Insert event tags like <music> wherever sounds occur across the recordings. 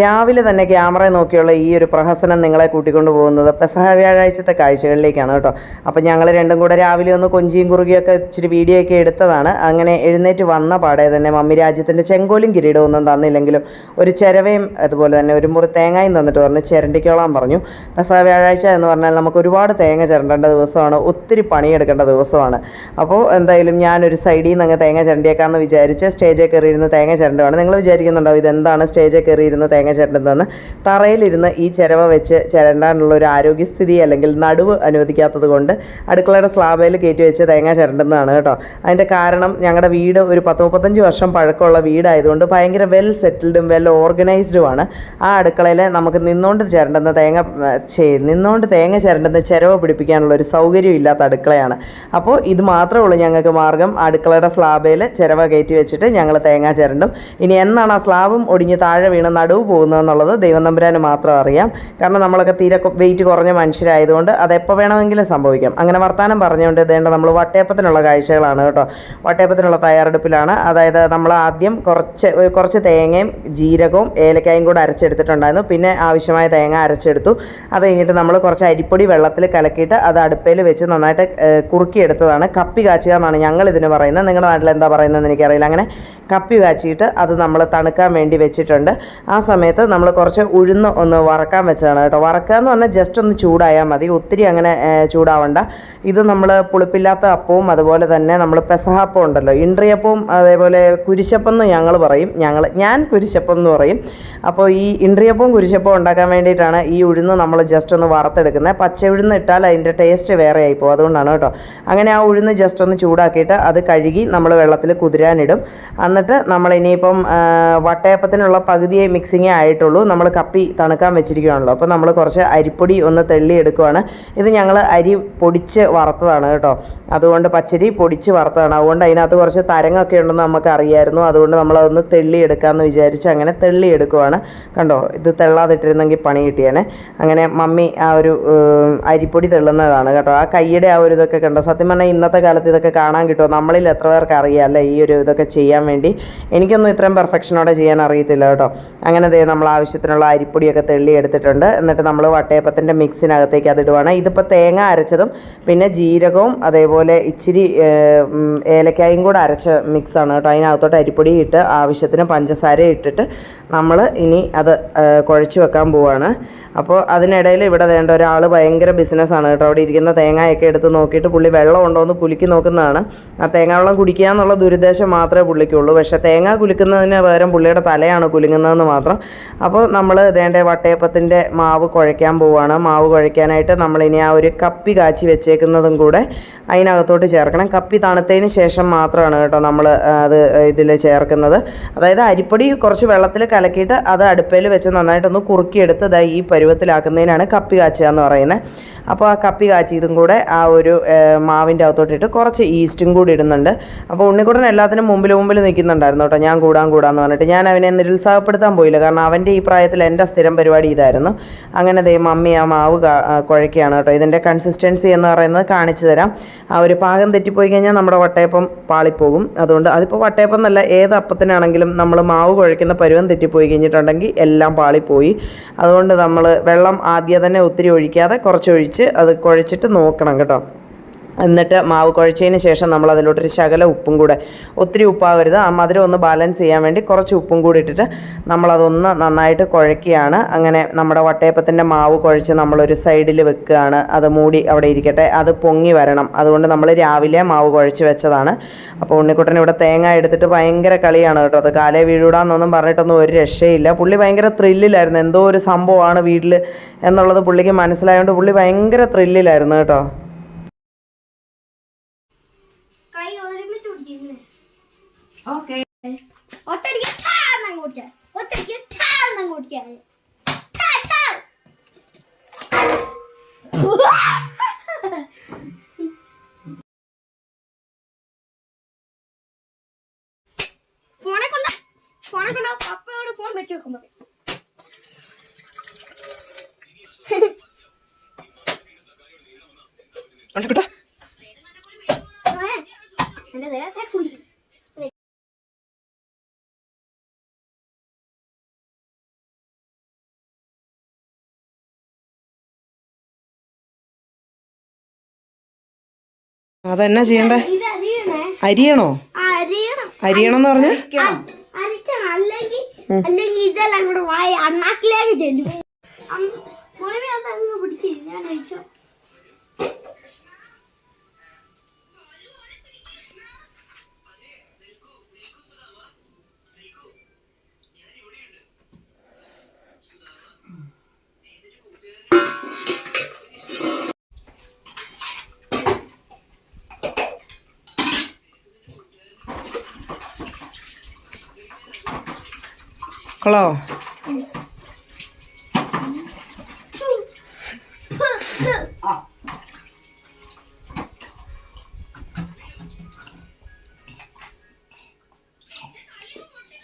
രാവിലെ തന്നെ ക്യാമറ നോക്കിയുള്ള ഈ ഒരു പ്രഹസനം നിങ്ങളെ കൂട്ടിക്കൊണ്ട് പോകുന്നത് പെസഹ വ്യാഴാഴ്ചത്തെ കാഴ്ചകളിലേക്കാണ് കേട്ടോ. അപ്പം ഞങ്ങൾ രണ്ടും കൂടെ രാവിലെ ഒന്ന് കൊഞ്ചിയും കുറുകിയൊക്കെ ഇച്ചിരി വീഡിയോ ഒക്കെ എടുത്തതാണ്. അങ്ങനെ എഴുന്നേറ്റ് വന്ന പാടെ തന്നെ മമ്മി രാജ്യത്തിന്റെ ചെങ്കോലും കിരീടവും ഒന്നും തന്നില്ലെങ്കിലും ഒരു ചിരവയും അതുപോലെ തന്നെ ഒരു മുറി തേങ്ങയും തന്നിട്ട് പറഞ്ഞ് ചിരണ്ടിക്കോളാൻ പറഞ്ഞു. പെസഹ വ്യാഴാഴ്ച എന്ന് പറഞ്ഞാൽ നമുക്ക് ഒരുപാട് തേങ്ങ ചിരണ്ടേണ്ട ദിവസമാണ്. ഒത്തിരി പണിയെടുക്കേണ്ട ദിവസമാണ്. അപ്പോൾ എന്തായാലും ഞാനൊരു സൈഡിൽ നിന്ന് അങ്ങ് തേങ്ങ ചിരണ്ടിയേക്കാമെന്ന് വിചാരിച്ച് സ്റ്റേജിൽ കയറിയിരുന്ന് തേങ്ങ ചിരണ്ടുവാണ്. നിങ്ങൾ വിചാരിക്കുന്നുണ്ടാവും ഇതെന്താണ് സ്റ്റേജിൽ കയറിയിരുന്ന് തേങ്ങ ചിരണ്ടുന്നതെന്ന് തറയിലിരുന്ന് ഈ ചിരവ വെച്ച് ചിരണ്ടാനുള്ള ഒരു ആരോഗ്യസ്ഥിതി അല്ലെങ്കിൽ നടുവ് അനുവദിക്കാത്തത് കൊണ്ട് അടുക്കളയുടെ സ്ലാബയിൽ കയറ്റി വെച്ച് തേങ്ങ ചിരണ്ടുന്നതാണ് കേട്ടോ. അതിന്റെ കാരണം ഞങ്ങളുടെ വീട് ഒരു പത്ത് മുപ്പത്തഞ്ച് വർഷം പഴക്കമുള്ള വീടായതുകൊണ്ട് ഭയങ്കര വെൽ സെറ്റിൽഡും വെൽ ഓർഗനൈസ്ഡുമാണ് ആ അടുക്കളയിൽ നമുക്ക് നിന്നുകൊണ്ട് ചിരണ്ടുന്ന തേങ്ങ നിന്നുകൊണ്ട് തേങ്ങ ചിരണ്ടുന്ന ചിരവ പിടിപ്പിക്കാനുള്ള ഒരു സൗകര്യം ഇല്ലാത്ത അടുക്കളയാണ്. അപ്പോൾ ഇത് മാത്രമേ ഉള്ളൂ ഞങ്ങൾക്ക് മാർഗം. അടുക്കളയുടെ സ്ലാബയിൽ ചിരവ കയറ്റി വെച്ചിട്ട് ഞങ്ങൾ തേങ്ങ ചിരണ്ടും. ഇനി എന്നാണ് ആ സ്ലാബും ഒടിഞ്ഞ് താഴെ വീണ് നടുവ് പോകുന്നതെന്നുള്ളത് ദൈവം തമ്പുരാന് മാത്രം അറിയാം. കാരണം നമ്മളൊക്കെ തീരെ വെയിറ്റ് കുറഞ്ഞ മനുഷ്യരായതുകൊണ്ട് അതെപ്പോൾ വേണമെങ്കിലും സംഭവിക്കാം. അങ്ങനെ വർത്തമാനം പറഞ്ഞുകൊണ്ട് ഇതേണ്ട നമ്മൾ വട്ടയപ്പത്തിനുള്ള കാഴ്ചകളാണ് കേട്ടോ. വട്ടയപ്പത്തിനുള്ള തയ്യാറെടുപ്പിലാണ്. അതായത് നമ്മൾ ആദ്യം കുറച്ച് കുറച്ച് തേങ്ങയും ജീരകവും ഏലക്കായും കൂടെ അരച്ചെടുത്തിട്ടുണ്ടായിരുന്നു. പിന്നെ ആവശ്യമായ തേങ്ങ അരച്ചെടുത്തു. അത് കഴിഞ്ഞിട്ട് നമ്മൾ കുറച്ച് അരിപ്പൊടി വെള്ളത്തിൽ കലക്കിയിട്ട് അത് അടുപ്പയിൽ വെച്ച് നന്നായിട്ട് കുറുക്കിയെടുത്തതാണ്. കപ്പി കാച്ചുക എന്നാണ് ഞങ്ങൾ ഇതിന് പറയുന്നത്. നിങ്ങളുടെ നാട്ടിൽ എന്താ പറയുന്നതെന്ന് എനിക്കറിയില്ല. അങ്ങനെ കപ്പി വാച്ചിയിട്ട് അത് നമ്മൾ തണുക്കാൻ വേണ്ടി വെച്ചിട്ടുണ്ട്. ആ സമയത്ത് നമ്മൾ കുറച്ച് ഉഴുന്ന് ഒന്ന് വറക്കാൻ വെച്ചതാണ് കേട്ടോ. വറക്കുക എന്ന് പറഞ്ഞാൽ ജസ്റ്റ് ഒന്ന് ചൂടായാൽ മതി. ഒത്തിരി അങ്ങനെ ചൂടാവണ്ട. ഇത് നമ്മൾ പുളിപ്പില്ലാത്ത അപ്പവും അതുപോലെ തന്നെ നമ്മൾ പെസഹാപ്പം ഉണ്ടല്ലോ. ഇൻട്രിയപ്പവും അതേപോലെ കുരിശപ്പം എന്ന് ഞങ്ങൾ പറയും. ഞങ്ങൾ ഞാൻ കുരിശപ്പം എന്ന് പറയും. അപ്പോൾ ഈ ഇൻട്രിയപ്പവും കുരിശപ്പവും ഉണ്ടാക്കാൻ വേണ്ടിയിട്ടാണ് ഈ ഉഴുന്ന് നമ്മൾ ജസ്റ്റ് ഒന്ന് വറുത്തെടുക്കുന്നത്. പച്ച ഉഴുന്ന് ഇട്ടാൽ അതിന്റെ ടേസ്റ്റ് വേറെ ആയിപ്പോൾ അതുകൊണ്ടാണ് കേട്ടോ. അങ്ങനെ ആ ഉഴുന്ന് ജസ്റ്റ് ഒന്ന് ചൂടാക്കിയിട്ട് അത് കഴുകി നമ്മൾ വെള്ളത്തിൽ കുതിരാനിടും. എന്നിട്ട് നമ്മൾ ഇനിയിപ്പം വട്ടയപ്പത്തിനുള്ള പകുതിയെ മിക്സിങ്ങേ ആയിട്ടുള്ളൂ. നമ്മൾ കപ്പി തണുക്കാൻ വെച്ചിരിക്കുകയാണല്ലോ അപ്പോൾ നമ്മൾ കുറച്ച് അരിപ്പൊടി ഒന്ന് തെള്ളി എടുക്കുവാണ്. ഇത് ഞങ്ങൾ അരി പൊടിച്ച് വറുത്തതാണ് കേട്ടോ. അതുകൊണ്ട് പച്ചരി പൊടിച്ച് വറുത്തതാണ്. അതുകൊണ്ട് അതിനകത്ത് കുറച്ച് തരങ്ങൊക്കെ ഉണ്ടെന്ന് നമുക്ക് അറിയായിരുന്നു അതുകൊണ്ട് നമ്മളതൊന്ന് തെള്ളി എടുക്കാമെന്ന് വിചാരിച്ച് അങ്ങനെ തെള്ളി എടുക്കുവാണ്. കണ്ടോ? ഇത് തെള്ളാതിട്ടിരുന്നെങ്കിൽ പണി കിട്ടിയേനെ. അങ്ങനെ മമ്മി ആ ഒരു അരിപ്പൊടി തെള്ളുന്നതാണ് കേട്ടോ. ആ കൈയുടെ ആ ഒരു ഇതൊക്കെ കണ്ടോ? സത്യം പറഞ്ഞാൽ ഇന്നത്തെ കാലത്ത് ഇതൊക്കെ കാണാൻ കിട്ടുമോ നമ്മളിൽ എത്ര പേർക്ക് അറിയാം അല്ലേ ഈ ഒരു ഇതൊക്കെ ചെയ്യാൻ വേണ്ടി? എനിക്കൊന്നും ഇത്രയും പെർഫെക്ഷനോടെ ചെയ്യാൻ അറിയത്തില്ല കേട്ടോ. അങ്ങനെ ദേ നമ്മൾ ആവശ്യത്തിനുള്ള അരിപ്പൊടിയൊക്കെ തെള്ളി എടുത്തിട്ടുണ്ട്. എന്നിട്ട് നമ്മൾ വട്ടയപ്പത്തിന്റെ മിക്സിനകത്തേക്ക് അത് ഇടുവാണ്. ഇതിപ്പോൾ തേങ്ങ അരച്ചതും പിന്നെ ജീരകവും അതേപോലെ ഇച്ചിരി ഏലക്കായും കൂടെ അരച്ച മിക്സാണ് കേട്ടോ. അതിനകത്തോട്ട് അരിപ്പൊടി ഇട്ട് ആവശ്യത്തിന് പഞ്ചസാര ഇട്ടിട്ട് നമ്മൾ ഇനി അത് കുഴച്ച് വെക്കാൻ പോവാണ്. അപ്പോൾ അതിനിടയിൽ ഇവിടെ വേണ്ട ഒരാൾ ഭയങ്കര ബിസിനസ്സാണ് കേട്ടോ. അവിടെ ഇരിക്കുന്ന തേങ്ങയൊക്കെ എടുത്ത് നോക്കിയിട്ട് പുള്ളി വെള്ളം ഉണ്ടോ എന്ന് കുലുക്കി നോക്കുന്നതാണ്. ആ തേങ്ങ വെള്ളം കുടിക്കുക എന്നുള്ള ദുരുദ്ദേശം മാത്രമേ പുള്ളിക്കുള്ളൂ. പക്ഷേ തേങ്ങ കുലുക്കുന്നതിന് പകരം പുള്ളിയുടെ തലയാണ് കുലുങ്ങുന്നതെന്ന് മാത്രം. അപ്പോൾ നമ്മൾ ഇതേണ്ട വട്ടയപ്പത്തിന്റെ മാവ് കുഴയ്ക്കാൻ പോവുകയാണ് മാവ് കുഴയ്ക്കാനായിട്ട് നമ്മളിനി ആ ഒരു കപ്പി കാച്ചി വെച്ചേക്കുന്നതും കൂടെ അതിനകത്തോട്ട് ചേർക്കണം. കപ്പി തണുത്തതിന് ശേഷം മാത്രമാണ് കേട്ടോ നമ്മൾ അത് ഇതിൽ ചേർക്കുന്നത്. അതായത് അരിപ്പൊടി കുറച്ച് വെള്ളത്തിൽ കലക്കിയിട്ട് അത് അടുപ്പയിൽ വെച്ച് നന്നായിട്ടൊന്ന് കുറുക്കിയെടുത്ത് ഈ പരുവത്തിലാക്കുന്നതിനാണ് കപ്പി കാച്ചുക എന്ന് പറയുന്നത്. അപ്പോൾ ആ കപ്പി കാച്ചി ഇതും കൂടെ ആ ഒരു മാവിന്റെ അകത്തോട്ടിട്ട് കുറച്ച് ഈസ്റ്റും കൂടി ഇടുന്നുണ്ട്. അപ്പോൾ ഉണ്ണിക്കുട്ടൻ എല്ലാത്തിനും മുമ്പിൽ മുമ്പിൽ നിൽക്കുന്നുണ്ടായിരുന്നു കേട്ടോ. ഞാൻ കൂടാൻ കൂടാന്ന് പറഞ്ഞിട്ട് ഞാൻ അവനെ നിരുത്സാഹപ്പെടുത്താൻ പോയില്ല. കാരണം അവന്റെ ഈ പ്രായത്തിൽ എന്റെ സ്ഥിരം പരിപാടി ഇതായിരുന്നു. അങ്ങനെ ദേ മമ്മി ആ മാവ് കുഴക്കുകയാണ് കേട്ടോ. ഇതിന്റെ കൺസിസ്റ്റൻസി എന്ന് പറയുന്നത് കാണിച്ചു തരാം. ആ ഒരു പാകം തെറ്റിപ്പോയി കഴിഞ്ഞാൽ നമ്മുടെ വട്ടയപ്പം പാളിപ്പോകും. അതുകൊണ്ട് അതിപ്പോൾ വട്ടയപ്പം എന്നല്ല ഏത് അപ്പത്തിനാണെങ്കിലും നമ്മൾ മാവ് കുഴയ്ക്കുന്ന പരുവം തെറ്റിപ്പോയി കഴിഞ്ഞിട്ടുണ്ടെങ്കിൽ എല്ലാം പാളിപ്പോയി. അതുകൊണ്ട് നമ്മൾ വെള്ളം ആദ്യം തന്നെ ഒത്തിരി ഒഴിക്കാതെ കുറച്ച് ഒഴിച്ച് അത് കുഴച്ചിട്ട് നോക്കണം കേട്ടോ. എന്നിട്ട് മാവ് കുഴച്ചതിന് ശേഷം നമ്മൾ അതിലോട്ടൊരു ശകല ഉപ്പും കൂടെ ഒത്തിരി ഉപ്പാവരുത്. ആ മധുരം ഒന്ന് ബാലൻസ് ചെയ്യാൻ വേണ്ടി കുറച്ച് ഉപ്പും കൂടി ഇട്ടിട്ട് നമ്മളതൊന്ന് നന്നായിട്ട് കുഴക്കുകയാണ്. അങ്ങനെ നമ്മുടെ വട്ടയപ്പത്തിന്റെ മാവ് കുഴച്ച് നമ്മളൊരു സൈഡിൽ വെക്കുകയാണ്. അത് മൂടി അവിടെ ഇരിക്കട്ടെ. അത് പൊങ്ങി വരണം. അതുകൊണ്ട് നമ്മൾ രാവിലെ മാവ് കുഴച്ച് വെച്ചതാണ്. അപ്പോൾ ഉണ്ണിക്കുട്ടൻ ഇവിടെ തേങ്ങ എടുത്തിട്ട് ഭയങ്കര കളിയാണ് കേട്ടോ. അത് കാലേ വീഴൂടാന്നൊന്നും പറഞ്ഞിട്ടൊന്നും ഒരു രക്ഷയില്ല. പുള്ളി ഭയങ്കര ത്രില്ലിലായിരുന്നു എന്തോ ഒരു സംഭവമാണ് വീട്ടിൽ എന്നുള്ളത് പുള്ളിക്ക് മനസ്സിലായതുകൊണ്ട് പുള്ളി ഭയങ്കര ത്രില്ലിലായിരുന്നു കേട്ടോ. ഓക്കെ. ഒറ്റടിക്ക് ടാന്ന് അങ്ങോട്ട് ഒറ്റടിക്ക് ടാന്ന് ടാ. ഫോണെ കൊണ്ട ഫോണെ കൊണ്ട. പപ്പയോട് ഫോൺ വെട്ടി വെക്കുമ്പോ. എന്റെ നേരത്തെ കുടി. അതെന്നാ ചെയ്യണ്ടേ? അരിയണേ. അരിയണോ? എന്ന് പറഞ്ഞ? ഇതെല്ലാം കൂടെ വായ അണ്ണാക്കിലേക്ക് ചെല്ലും. പിടിച്ചില്ല ഞാൻ അങ്ങ് പിടിച്ച് ഞാൻ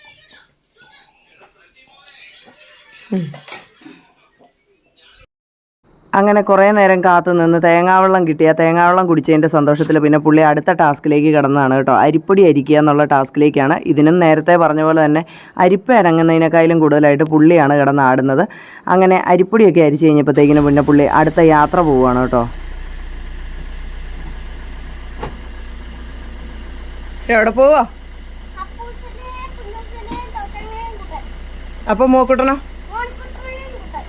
കഴിച്ചോ കൊളോ അങ്ങനെ കുറേ നേരം കാത്തു നിന്ന് തേങ്ങാവെള്ളം കിട്ടിയ തേങ്ങാവെള്ളം കുടിച്ചതിന്റെ സന്തോഷത്തിൽ പിന്നെ പുള്ളി അടുത്ത ടാസ്കിലേക്ക് കടന്നതാണ് കേട്ടോ. അരിപ്പൊടി അരിക്കുക എന്നുള്ള ടാസ്കിലേക്കാണ്. ഇതിനും നേരത്തെ പറഞ്ഞ പോലെ തന്നെ അരിപ്പ ഇറങ്ങുന്നതിനേക്കാളും കൂടുതലായിട്ട് പുള്ളിയാണ് കിടന്ന് ആടുന്നത്. അങ്ങനെ അരിപ്പൊടിയൊക്കെ അരിച്ചു കഴിഞ്ഞപ്പോഴത്തേക്കിനും പിന്നെ പുള്ളി അടുത്ത യാത്ര പോവുകയാണ് കേട്ടോ. എവിടെ പോവാ? അപ്പൊ മോക്കൂട്ടനോ ഓൺകുട്ടനെ കൂട്ടാൻ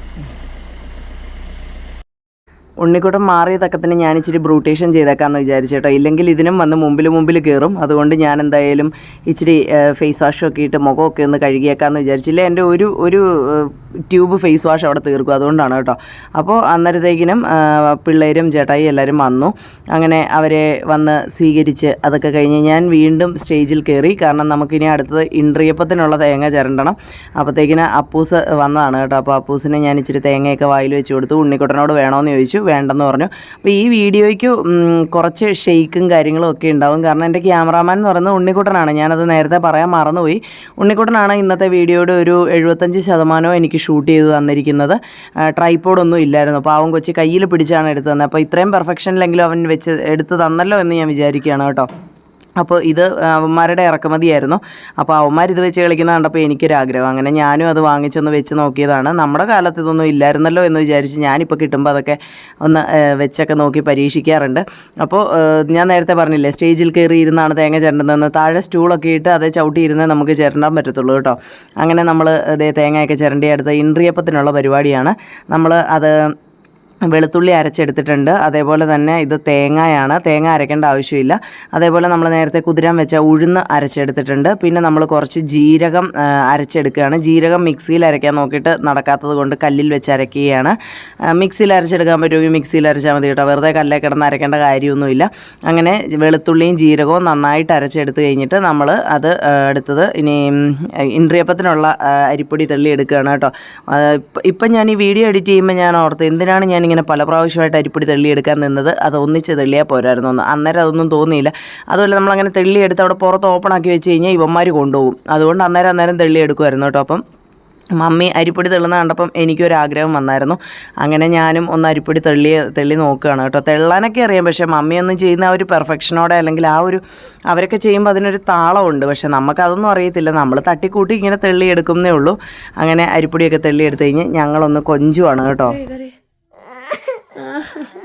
ഉണ്ണിക്കുട്ടൻ മാറിയ തക്കത്തിന് ഞാൻ ഇച്ചിരി ബ്രൂട്ടേഷൻ ചെയ്തേക്കാമെന്ന് വിചാരിച്ചു കേട്ടോ ഇല്ലെങ്കിൽ ഇതിനും വന്ന് മുമ്പിൽ മുമ്പിൽ കയറും അതുകൊണ്ട് ഞാൻ എന്തായാലും ഇച്ചിരി ഫേസ് വാഷൊക്കെ ഇട്ട് മുഖമൊക്കെ ഒന്ന് കഴുകിയേക്കാമെന്ന് വിചാരിച്ചില്ല. എന്റെ ഒരു ഒരു ട്യൂബ് ഫേസ് വാഷ് അവിടെ തീർക്കും. അതുകൊണ്ടാണ് കേട്ടോ. അപ്പോൾ അന്നേരത്തേക്കിനും പിള്ളേരും ചേട്ടായി എല്ലാവരും വന്നു. അങ്ങനെ അവരെ വന്ന് സ്വീകരിച്ച് അതൊക്കെ കഴിഞ്ഞ് ഞാൻ വീണ്ടും സ്റ്റേജിൽ കയറി കാരണം നമുക്കിനി അടുത്തത് ഇൻട്രിയപ്പത്തിനുള്ള തേങ്ങ ചിരണ്ടണം. അപ്പോഴത്തേക്കിന് അപ്പൂസ് വന്നതാണ് കേട്ടോ. അപ്പോൾ അപ്പൂസിനെ ഞാൻ ഇച്ചിരി തേങ്ങയൊക്കെ വായിൽ വെച്ച് കൊടുത്തു. ഉണ്ണിക്കുട്ടനോട് വേണമെന്ന് ചോദിച്ചു. വേണ്ടെന്ന് പറഞ്ഞു. അപ്പോൾ ഈ വീഡിയോയ്ക്ക് കുറച്ച് ഷെയ്ക്കും കാര്യങ്ങളും ഒക്കെ ഉണ്ടാവും. കാരണം എന്റെ ക്യാമറാമാൻ എന്ന് പറയുന്നത് ഉണ്ണിക്കുട്ടനാണ്. ഞാനത് നേരത്തെ പറയാൻ മറന്നുപോയി. ഉണ്ണിക്കുട്ടനാണ് ഇന്നത്തെ വീഡിയോയുടെ ഒരു എഴുപത്തഞ്ച് ശതമാനവും എനിക്ക് ഷൂട്ട് ചെയ്ത് തന്നിരിക്കുന്നത്. ട്രൈപ്പോഡൊന്നും ഇല്ലായിരുന്നു. അപ്പോൾ അവൻ കൊച്ചി കയ്യിൽ പിടിച്ചാണ് എടുത്തു തന്നത്. അപ്പോൾ ഇത്രയും പെർഫെക്ഷനിലെങ്കിലും അവൻ വെച്ച് എടുത്ത് തന്നല്ലോ എന്ന് ഞാൻ വിചാരിക്കുകയാണ് കേട്ടോ. അപ്പോൾ ഇത് അവന്മാരുടെ ഇറക്കുമതിയായിരുന്നു. അപ്പോൾ അവന്മാർ ഇത് വെച്ച് കളിക്കുന്ന കണ്ടപ്പോൾ എനിക്കൊരാഗ്രഹം. അങ്ങനെ ഞാനും അത് വാങ്ങിച്ചൊന്ന് വെച്ച് നോക്കിയതാണ്. നമ്മുടെ കാലത്ത് ഇതൊന്നും ഇല്ലായിരുന്നല്ലോ എന്ന് വിചാരിച്ച് ഞാനിപ്പോൾ കിട്ടുമ്പോൾ അതൊക്കെ ഒന്ന് വെച്ചൊക്കെ നോക്കി പരീക്ഷിക്കാറുണ്ട്. അപ്പോൾ ഞാൻ നേരത്തെ പറഞ്ഞില്ലേ സ്റ്റേജിൽ കയറി ഇരുന്നാണ് തേങ്ങ ചിരണ്ടുന്നതെന്ന്. താഴെ സ്റ്റൂളൊക്കെ ഇട്ട് അതേ ചവിട്ടി ഇരുന്നേ നമുക്ക് ചിരണ്ടാൻ പറ്റത്തുള്ളൂ കേട്ടോ. അങ്ങനെ നമ്മൾ ഇതേ തേങ്ങയൊക്കെ ചിരണ്ടി അടുത്ത ഇൻട്രിയപ്പത്തിനുള്ള പരിപാടിയാണ്. നമ്മൾ അത് വെളുത്തുള്ളി അരച്ചെടുത്തിട്ടുണ്ട്. അതേപോലെ തന്നെ ഇത് തേങ്ങയാണ്. തേങ്ങ അരയ്ക്കേണ്ട ആവശ്യമില്ല. അതേപോലെ നമ്മൾ നേരത്തെ കുതിരാൻ വെച്ച ഉഴുന്ന് അരച്ചെടുത്തിട്ടുണ്ട്. പിന്നെ നമ്മൾ കുറച്ച് ജീരകം അരച്ചെടുക്കുകയാണ്. ജീരകം മിക്സിയിൽ അരയ്ക്കാൻ നോക്കിയിട്ട് നടക്കാത്തത് കല്ലിൽ വെച്ച് അരയ്ക്കുകയാണ്. മിക്സിയിൽ അരച്ചെടുക്കാൻ പറ്റുമെങ്കിൽ മിക്സിയിൽ അരച്ചാൽ മതി കേട്ടോ. വെറുതെ കല്ലേ കിടന്ന് അരയ്ക്കേണ്ട കാര്യമൊന്നുമില്ല. അങ്ങനെ വെളുത്തുള്ളിയും ജീരകവും നന്നായിട്ട് അരച്ചെടുത്ത് കഴിഞ്ഞിട്ട് നമ്മൾ അത് എടുത്തത് ഇനി ഇൻട്രിയപ്പത്തിനുള്ള അരിപ്പൊടി തള്ളി എടുക്കുകയാണ് കേട്ടോ. ഇപ്പം ഞാൻ ഈ വീഡിയോ എഡിറ്റ് ചെയ്യുമ്പോൾ ഞാൻ ഓർത്ത് എന്തിനാണ് ഞാനിങ്ങനെ പല പ്രാവശ്യമായിട്ട് അരിപ്പൊടി തള്ളിയെടുക്കാൻ നിന്നത്. അത് ഒന്നിച്ച് തള്ളിയാൽ പോരായിരുന്നു എന്ന്. അന്നേരം അതൊന്നും തോന്നിയില്ല. അതുപോലെ നമ്മളങ്ങനെ തള്ളിയെടുത്ത് അവിടെ പുറത്ത് ഓപ്പൺ ആക്കി വെച്ച് കഴിഞ്ഞാൽ ഇവന്മാർ കൊണ്ടുപോകും. അതുകൊണ്ട് അന്നേരം അന്നേരം തള്ളിയെടുക്കുമായിരുന്നു കേട്ടോ. അപ്പം മമ്മി അരിപ്പൊടി തെള്ളുന്ന കണ്ടപ്പം എനിക്കൊരാഗ്രഹം വന്നായിരുന്നു. അങ്ങനെ ഞാനും ഒന്ന് അരിപ്പൊടി തെള്ളി തെള്ളി നോക്കുകയാണ് കേട്ടോ. തെള്ളാനൊക്കെ അറിയാം. പക്ഷേ മമ്മിയൊന്നും ചെയ്യുന്ന ആ ഒരു പെർഫെക്ഷനോടെ അല്ലെങ്കിൽ ആ ഒരു അവരൊക്കെ ചെയ്യുമ്പോൾ അതിനൊരു താളമുണ്ട്. പക്ഷേ നമുക്കതൊന്നും അറിയത്തില്ല. നമ്മൾ തട്ടിക്കൂട്ടി ഇങ്ങനെ തെള്ളിയെടുക്കുന്നേ ഉള്ളൂ. അങ്ങനെ അരിപ്പൊടിയൊക്കെ തെള്ളിയെടുത്ത് കഴിഞ്ഞ് ഞങ്ങളൊന്ന് കൊഞ്ചുവാണ് കേട്ടോ. 嗯 <laughs>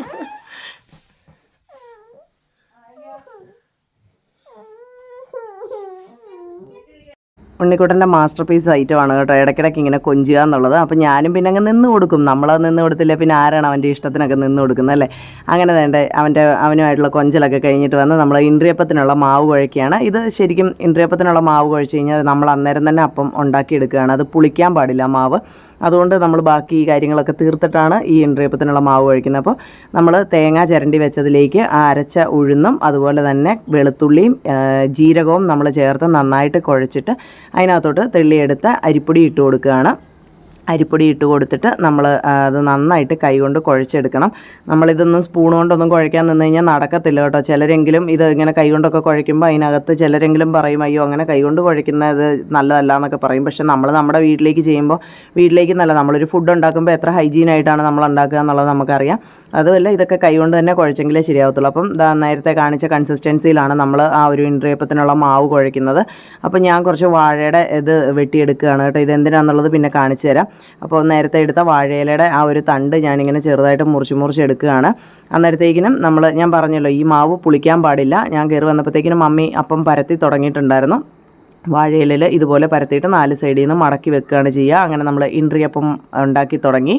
ഉണ്ണിക്കുട്ടന്റെ മാസ്റ്റർ പീസ് ഐറ്റമാണ് കേട്ടോ. ഇടയ്ക്കിടയ്ക്ക് ഇങ്ങനെ കൊഞ്ചുക എന്നുള്ളത്. അപ്പോൾ ഞാനും പിന്നെ അങ്ങ് നിന്ന് കൊടുക്കും. നമ്മളത് നിന്ന് കൊടുത്തില്ല പിന്നെ ആരാണ് അവന്റെ ഇഷ്ടത്തിനൊക്കെ നിന്ന് കൊടുക്കുന്നത് അല്ലേ? അങ്ങനെ തന്നെ അവന്റെ അവനുമായിട്ടുള്ള കൊഞ്ചലൊക്കെ കഴിഞ്ഞിട്ട് വന്ന് നമ്മൾ ഇൻട്രിയപ്പത്തിനുള്ള മാവ് കുഴക്കുകയാണ്. ഇത് ശരിക്കും ഇൻട്രിയപ്പത്തിനുള്ള മാവ് കുഴച്ച് കഴിഞ്ഞാൽ നമ്മൾ അന്നേരം തന്നെ അപ്പം ഉണ്ടാക്കിയെടുക്കുകയാണ്. അത് പുളിക്കാൻ പാടില്ല മാവ്. അതുകൊണ്ട് നമ്മൾ ബാക്കി കാര്യങ്ങളൊക്കെ തീർത്തിട്ടാണ് ഈ ഇൻട്രിയപ്പത്തിനുള്ള മാവ് കഴിക്കുന്നത്. അപ്പോൾ നമ്മൾ തേങ്ങ ചിരണ്ടി വെച്ചതിലേക്ക് അരച്ച ഉഴുന്നും അതുപോലെ തന്നെ വെളുത്തുള്ളിയും ജീരകവും നമ്മൾ ചേർത്ത് നന്നായിട്ട് കുഴച്ചിട്ട് അതിനകത്തോട്ട് തെള്ളിയെടുത്ത അരിപ്പൊടി ഇട്ട് കൊടുക്കുകയാണ്. അരിപ്പൊടി ഇട്ട് കൊടുത്തിട്ട് നമ്മൾ അത് നന്നായിട്ട് കൈകൊണ്ട് കുഴച്ചെടുക്കണം. നമ്മളിതൊന്നും സ്പൂൺ കൊണ്ടൊന്നും കുഴക്കാൻ നിന്ന് കഴിഞ്ഞാൽ നടക്കത്തില്ല കേട്ടോ. ചിലരെങ്കിലും ഇത് ഇങ്ങനെ കൈകൊണ്ടൊക്കെ കുഴയ്ക്കുമ്പോൾ അതിനകത്ത് ചിലരെങ്കിലും പറയും അയ്യോ അങ്ങനെ കൈകൊണ്ട് കുഴയ്ക്കുന്നത് നല്ലതല്ല എന്നൊക്കെ പറയും. പക്ഷെ നമ്മൾ നമ്മുടെ വീട്ടിലേക്ക് ചെയ്യുമ്പോൾ വീട്ടിലേക്ക് നല്ല നമ്മളൊരു ഫുഡ് ഉണ്ടാക്കുമ്പോൾ എത്ര ഹൈജീനായിട്ടാണ് നമ്മൾ ഉണ്ടാക്കുക എന്നുള്ളത് നമുക്കറിയാം. അതുമല്ല ഇതൊക്കെ കൈകൊണ്ട് തന്നെ കുഴച്ചെങ്കിലേ ശരിയാവത്തുള്ളൂ. അപ്പം നേരത്തെ കാണിച്ച കൺസിസ്റ്റൻസിയിലാണ് നമ്മൾ ആ ഒരു ഇൻട്രിയപ്പത്തിനുള്ള മാവ് കുഴയ്ക്കുന്നത്. അപ്പോൾ ഞാൻ കുറച്ച് വാഴയുടെ ഇത് വെട്ടിയെടുക്കുകയാണ് കേട്ടോ. ഇത് എന്തിനാണെന്നുള്ളത് പിന്നെ കാണിച്ചു തരാം. അപ്പോൾ നേരത്തെ എടുത്ത വാഴയിലയുടെ ആ ഒരു തണ്ട് ഞാനിങ്ങനെ ചെറുതായിട്ട് മുറിച്ച് മുറിച്ച് എടുക്കുകയാണ്. അന്നേരത്തേക്കിനും നമ്മൾ ഞാൻ പറഞ്ഞല്ലോ ഈ മാവ് പുളിക്കാൻ പാടില്ല. ഞാൻ കയറി വന്നപ്പോഴത്തേക്കിനും മമ്മി അപ്പം പരത്തി തുടങ്ങിയിട്ടുണ്ടായിരുന്നു. വാഴയിലിൽ ഇതുപോലെ പരത്തിയിട്ട് നാല് സൈഡിൽ നിന്ന് മടക്കി വെക്കുകയാണ് ചെയ്യുക. അങ്ങനെ നമ്മൾ ഇൻട്രിയപ്പം ഉണ്ടാക്കി തുടങ്ങി.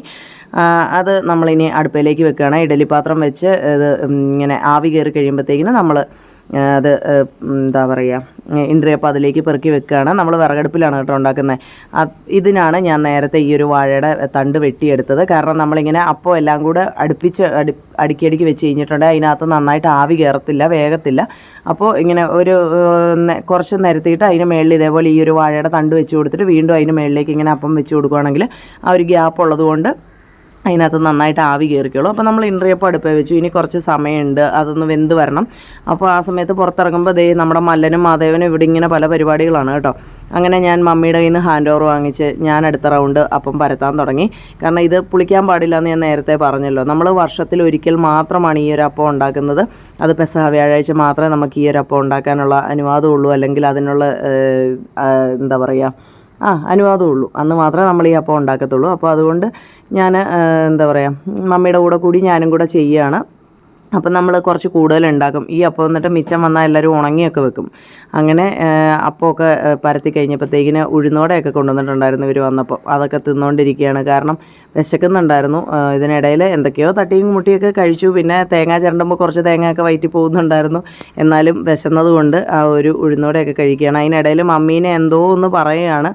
അത് നമ്മളിനി അടുപ്പിലേക്ക് വെക്കുകയാണ്. ഇഡലി പാത്രം വെച്ച് ഇത് ഇങ്ങനെ ആവി കയറി കഴിയുമ്പോഴത്തേക്കിനും നമ്മൾ അത് എന്താ പറയുക ഇൻട്രിയപ്പം അതിലേക്ക് പെറുക്കി വെക്കുകയാണ് നമ്മൾ വിറകടുപ്പിലാണ് കേട്ടോ ഉണ്ടാക്കുന്നത് ഇതിനാണ് ഞാൻ നേരത്തെ ഈ ഒരു വാഴയുടെ തണ്ട് വെട്ടിയെടുത്തത്. കാരണം നമ്മളിങ്ങനെ അപ്പോൾ എല്ലാം കൂടെ അടുപ്പിച്ച് അടി അടുക്കി അടുക്കി വെച്ച് കഴിഞ്ഞിട്ടുണ്ടെങ്കിൽ അതിനകത്ത് നന്നായിട്ട് ആവി കയറത്തില്ല വേഗത്തില്ല അപ്പോൾ ഇങ്ങനെ ഒരു കുറച്ച് നിരത്തിയിട്ട് അതിന് മേളിൽ ഇതേപോലെ ഈ ഒരു വാഴയുടെ തണ്ട് വെച്ച് കൊടുത്തിട്ട് വീണ്ടും അതിന് മേളിലേക്ക് ഇങ്ങനെ അപ്പം വെച്ച് കൊടുക്കുകയാണെങ്കിൽ ആ ഒരു ഗ്യാപ്പ് ഉള്ളതുകൊണ്ട് അതിനകത്ത് നന്നായിട്ട് ആവി കയറിക്കോളും. അപ്പോൾ നമ്മൾ ഇൻട്രിയപ്പം അടുപ്പേ വെച്ചു. ഇനി കുറച്ച് സമയമുണ്ട്. അതൊന്ന് വെന്ത് വരണം. അപ്പോൾ ആ സമയത്ത് പുറത്തിറങ്ങുമ്പോൾ ദേ നമ്മുടെ മല്ലനും മാധവനും ഇവിടെ ഇങ്ങനെ പല പരിപാടികളാണ് കേട്ടോ. അങ്ങനെ ഞാൻ മമ്മിയുടെ കയ്യിൽ നിന്ന് ഹാൻഡ് ഓവർ വാങ്ങിച്ച് ഞാൻ അടുത്ത റൗണ്ട് അപ്പം പരത്താൻ തുടങ്ങി. കാരണം ഇത് പുളിക്കാൻ പാടില്ല എന്ന് ഞാൻ നേരത്തെ പറഞ്ഞല്ലോ. നമ്മൾ വർഷത്തിൽ ഒരിക്കൽ മാത്രമാണ് ഈ ഒരു അപ്പം ഉണ്ടാക്കുന്നത്. അത് പെസഹ വ്യാഴാഴ്ച മാത്രമേ നമുക്ക് ഈ ഒരു അപ്പം ഉണ്ടാക്കാനുള്ള അനുവാദമുള്ളൂ. അല്ലെങ്കിൽ അതിനുള്ള എന്താ പറയുക ആ അനുവാദമുള്ളൂ. അന്ന് മാത്രമേ നമ്മൾ ഈ അപ്പം ഉണ്ടാക്കത്തുള്ളൂ. അപ്പോൾ അതുകൊണ്ട് ഞാൻ എന്താ പറയുക മമ്മിയുടെ കൂടെ കൂടി ഞാനും കൂടെ ചെയ്യുകയാണ്. അപ്പം നമ്മൾ കുറച്ച് കൂടുതൽ ഉണ്ടാക്കും ഈ അപ്പം എന്നിട്ട് മിച്ചം വന്നാൽ എല്ലാവരും ഉണങ്ങിയൊക്കെ വെക്കും. അങ്ങനെ അപ്പമൊക്കെ പരത്തി കഴിഞ്ഞപ്പോഴത്തേക്കിന് ഉഴുന്നോടെയൊക്കെ കൊണ്ടുവന്നിട്ടുണ്ടായിരുന്നു ഇവർ വന്നപ്പോൾ അതൊക്കെ തിന്നുകൊണ്ടിരിക്കുകയാണ് കാരണം വിശക്കുന്നുണ്ടായിരുന്നു. ഇതിനിടയിൽ എന്തൊക്കെയോ തട്ടിയും മുട്ടിയൊക്കെ കഴിച്ചു. പിന്നെ തേങ്ങ ചിരണ്ടുമ്പോൾ കുറച്ച് തേങ്ങയൊക്കെ വയറ്റി പോകുന്നുണ്ടായിരുന്നു. എന്നാലും വിശന്നത് കൊണ്ട് ആ ഒരു ഉഴുന്നോടെയൊക്കെ കഴിക്കുകയാണ്. അതിനിടയിൽ മമ്മീനെ എന്തോ ഒന്ന് പറയുകയാണ്.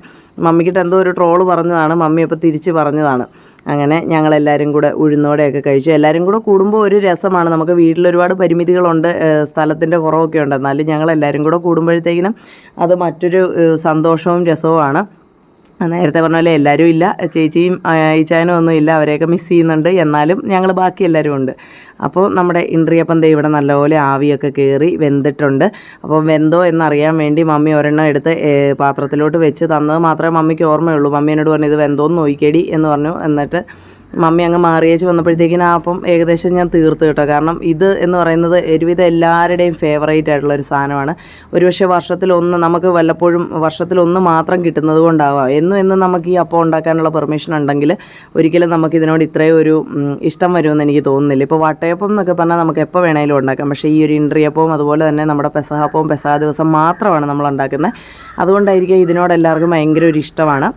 മമ്മിക്കിട്ട് എന്തോ ഒരു ട്രോൾ പറഞ്ഞതാണ്. മമ്മി അപ്പോൾ തിരിച്ച് പറഞ്ഞതാണ്. അങ്ങനെ ഞങ്ങളെല്ലാവരും കൂടെ ഉഴുന്നോടെയൊക്കെ കഴിച്ചു. എല്ലാവരും കൂടെ കൂടുമ്പോൾ ഒരു രസമാണ്. നമുക്ക് വീട്ടിൽ ഒരുപാട് പരിമിതികളുണ്ട് സ്ഥലത്തിന്റെ കുറവൊക്കെ ഉണ്ട്. എന്നാലും ഞങ്ങളെല്ലാവരും കൂടെ കൂടുമ്പോഴത്തേക്കിനും അത് മറ്റൊരു സന്തോഷവും രസവുമാണ്. നേരത്തെ പറഞ്ഞ പോലെ എല്ലാവരും ഇല്ല. ചേച്ചിയും ആ, ഈച്ചായനും ഒന്നും ഇല്ല. അവരെയൊക്കെ മിസ് ചെയ്യുന്നുണ്ട്. എന്നാലും ഞങ്ങൾ ബാക്കി എല്ലാവരും ഉണ്ട്. അപ്പോൾ നമ്മുടെ ഇൻട്രിയപ്പം ദേ ഇവിടെ നല്ലപോലെ ആവിയൊക്കെ കയറി വെന്തിട്ടുണ്ട്. അപ്പോൾ വെന്തോ എന്നറിയാൻ വേണ്ടി മമ്മി ഒരെണ്ണം എടുത്ത് പാത്രത്തിലോട്ട് വെച്ച് തന്നത് മാത്രമേ മമ്മിക്ക് ഓർമ്മയുള്ളൂ. മമ്മി എന്നോട് പറഞ്ഞു ഇത് വെന്തോന്ന് നോക്കിക്കേടി എന്ന് പറഞ്ഞു. എന്നിട്ട് മമ്മി അങ്ങ് മാറിയേച്ച് വന്നപ്പോഴത്തേക്കിനും ആ അപ്പം ഏകദേശം ഞാൻ തീർത്ത് കേട്ടോ. കാരണം ഇത് എന്ന് പറയുന്നത് ഒരുവിധം എല്ലാവരുടെയും ഫേവറേറ്റ് ആയിട്ടുള്ള ഒരു സാധനമാണ്. ഒരുപക്ഷെ വർഷത്തിലൊന്ന് നമുക്ക് വല്ലപ്പോഴും വർഷത്തിലൊന്ന് മാത്രം കിട്ടുന്നത് കൊണ്ടാവാം. എന്നും എന്നും നമുക്ക് ഈ അപ്പം ഉണ്ടാക്കാനുള്ള പെർമിഷൻ ഉണ്ടെങ്കിൽ ഒരിക്കലും നമുക്ക് ഇതിനോട് ഇത്രയും ഒരു ഇഷ്ടം വരുമെന്ന് എനിക്ക് തോന്നുന്നില്ല. ഇപ്പോൾ വട്ടയപ്പം എന്നൊക്കെ പറഞ്ഞാൽ നമുക്ക് എപ്പോൾ വേണമെങ്കിലും ഉണ്ടാക്കാം. പക്ഷേ ഈ ഒരു ഇൻട്രിയപ്പവും അതുപോലെ തന്നെ നമ്മുടെ പെസഹാപ്പവും പെസഹ ദിവസം മാത്രമാണ് നമ്മൾ ഉണ്ടാക്കുന്നത്. അതുകൊണ്ടായിരിക്കും ഇതിനോട് എല്ലാവർക്കും ഭയങ്കര ഒരു ഇഷ്ടമാണ്.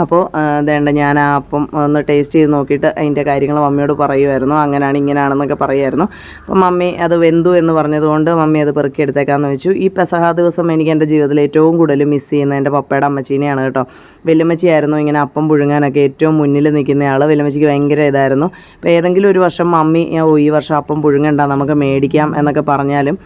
അപ്പോൾ വേണ്ട ഞാൻ ആ അപ്പം ഒന്ന് ടേസ്റ്റ് ചെയ്ത് നോക്കിയിട്ട് അതിന്റെ കാര്യങ്ങൾ മമ്മിയോട് പറയുമായിരുന്നു. അങ്ങനെയാണ് ഇങ്ങനെയാണെന്നൊക്കെ പറയുമായിരുന്നു അപ്പം മമ്മി അത് വെന്തു എന്ന് പറഞ്ഞതുകൊണ്ട് മമ്മി അത് പെറുക്കി എടുത്തേക്കാന്ന് വെച്ചു. ഈ പെസഹ ദിവസം എനിക്ക് എന്റെ ജീവിതത്തിൽ ഏറ്റവും കൂടുതൽ മിസ് ചെയ്യുന്ന എന്റെ പപ്പയുടെ അമ്മച്ചീനെയാണ് കേട്ടോ. വെല്ലുമ്മച്ചിയായിരുന്നു ഇങ്ങനെ അപ്പം പുഴുങ്ങാനൊക്കെ ഏറ്റവും മുന്നിൽ നിൽക്കുന്നയാൾ വെല്ലുമച്ചിക്ക് ഭയങ്കര ഇതായിരുന്നു. അപ്പോൾ ഏതെങ്കിലും ഒരു വർഷം മമ്മി ഓ ഈ വർഷം അപ്പം പുഴുങ്ങണ്ട നമുക്ക് മേടിക്കാം എന്നൊക്കെ പറഞ്ഞാലും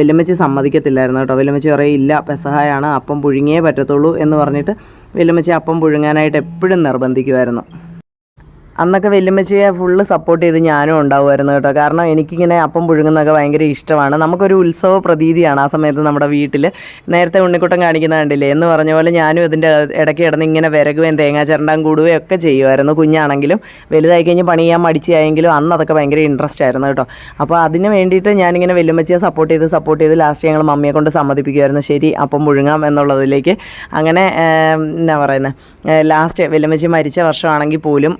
വെല്ലുമച്ചി സമ്മതിക്കത്തില്ലായിരുന്നു കേട്ടോ. വെല്ലുമ്മച്ചി പറയും ഇല്ല പെസഹായാണ് അപ്പം പുഴുങ്ങിയേ പറ്റത്തുള്ളൂ എന്ന് പറഞ്ഞിട്ട് വെല്ലുമ്മച്ചി അപ്പം പുഴുങ്ങാനായിട്ട് എപ്പോഴും നിർബന്ധിക്കുമായിരുന്നു. അന്നൊക്കെ വല്യമ്മച്ചിയെ ഫുള്ള് സപ്പോർട്ട് ചെയ്ത് ഞാനും ഉണ്ടാവുമായിരുന്നു കേട്ടോ. കാരണം എനിക്കിങ്ങനെ അപ്പം പുഴുങ്ങുന്നതൊക്കെ ഭയങ്കര ഇഷ്ടമാണ്. നമുക്കൊരു ഉത്സവ പ്രതീതിയാണ് ആ സമയത്ത് നമ്മുടെ വീട്ടിൽ നേരത്തെ ഉണ്ണിക്കുട്ടം കാണിക്കുന്ന കണ്ടില്ലേ? എന്ന് പറഞ്ഞ പോലെ ഞാനും ഇതിന്റെ ഇടയ്ക്ക് കിടന്ന് ഇങ്ങനെ വിരകുകയും തേങ്ങാ ചിരണ്ടാൻ കൂടുകയും ഒക്കെ ചെയ്യുമായിരുന്നു. കുഞ്ഞാണെങ്കിലും വലുതായി കഴിഞ്ഞ് പണി ചെയ്യാൻ മടിച്ചായെങ്കിലും അന്ന് അതൊക്കെ ഭയങ്കര ഇൻട്രസ്റ്റ് ആയിരുന്നു കേട്ടോ. അപ്പോൾ അതിന് വേണ്ടിയിട്ട് ഞാനിങ്ങനെ വല്യമ്മച്ചിയെ സപ്പോർട്ട് ചെയ്ത് സപ്പോർട്ട് ചെയ്ത് ലാസ്റ്റ് ഞങ്ങൾ മമ്മിയെ കൊണ്ട് സമ്മതിപ്പിക്കുമായിരുന്നു. ശരി അപ്പം മുഴുങ്ങാം എന്നുള്ളതിലേക്ക്. അങ്ങനെ എന്നാ പറയുന്നത് ലാസ്റ്റ് വല്യമ്മച്ചി മരിച്ച വർഷമാണെങ്കിൽ പോലും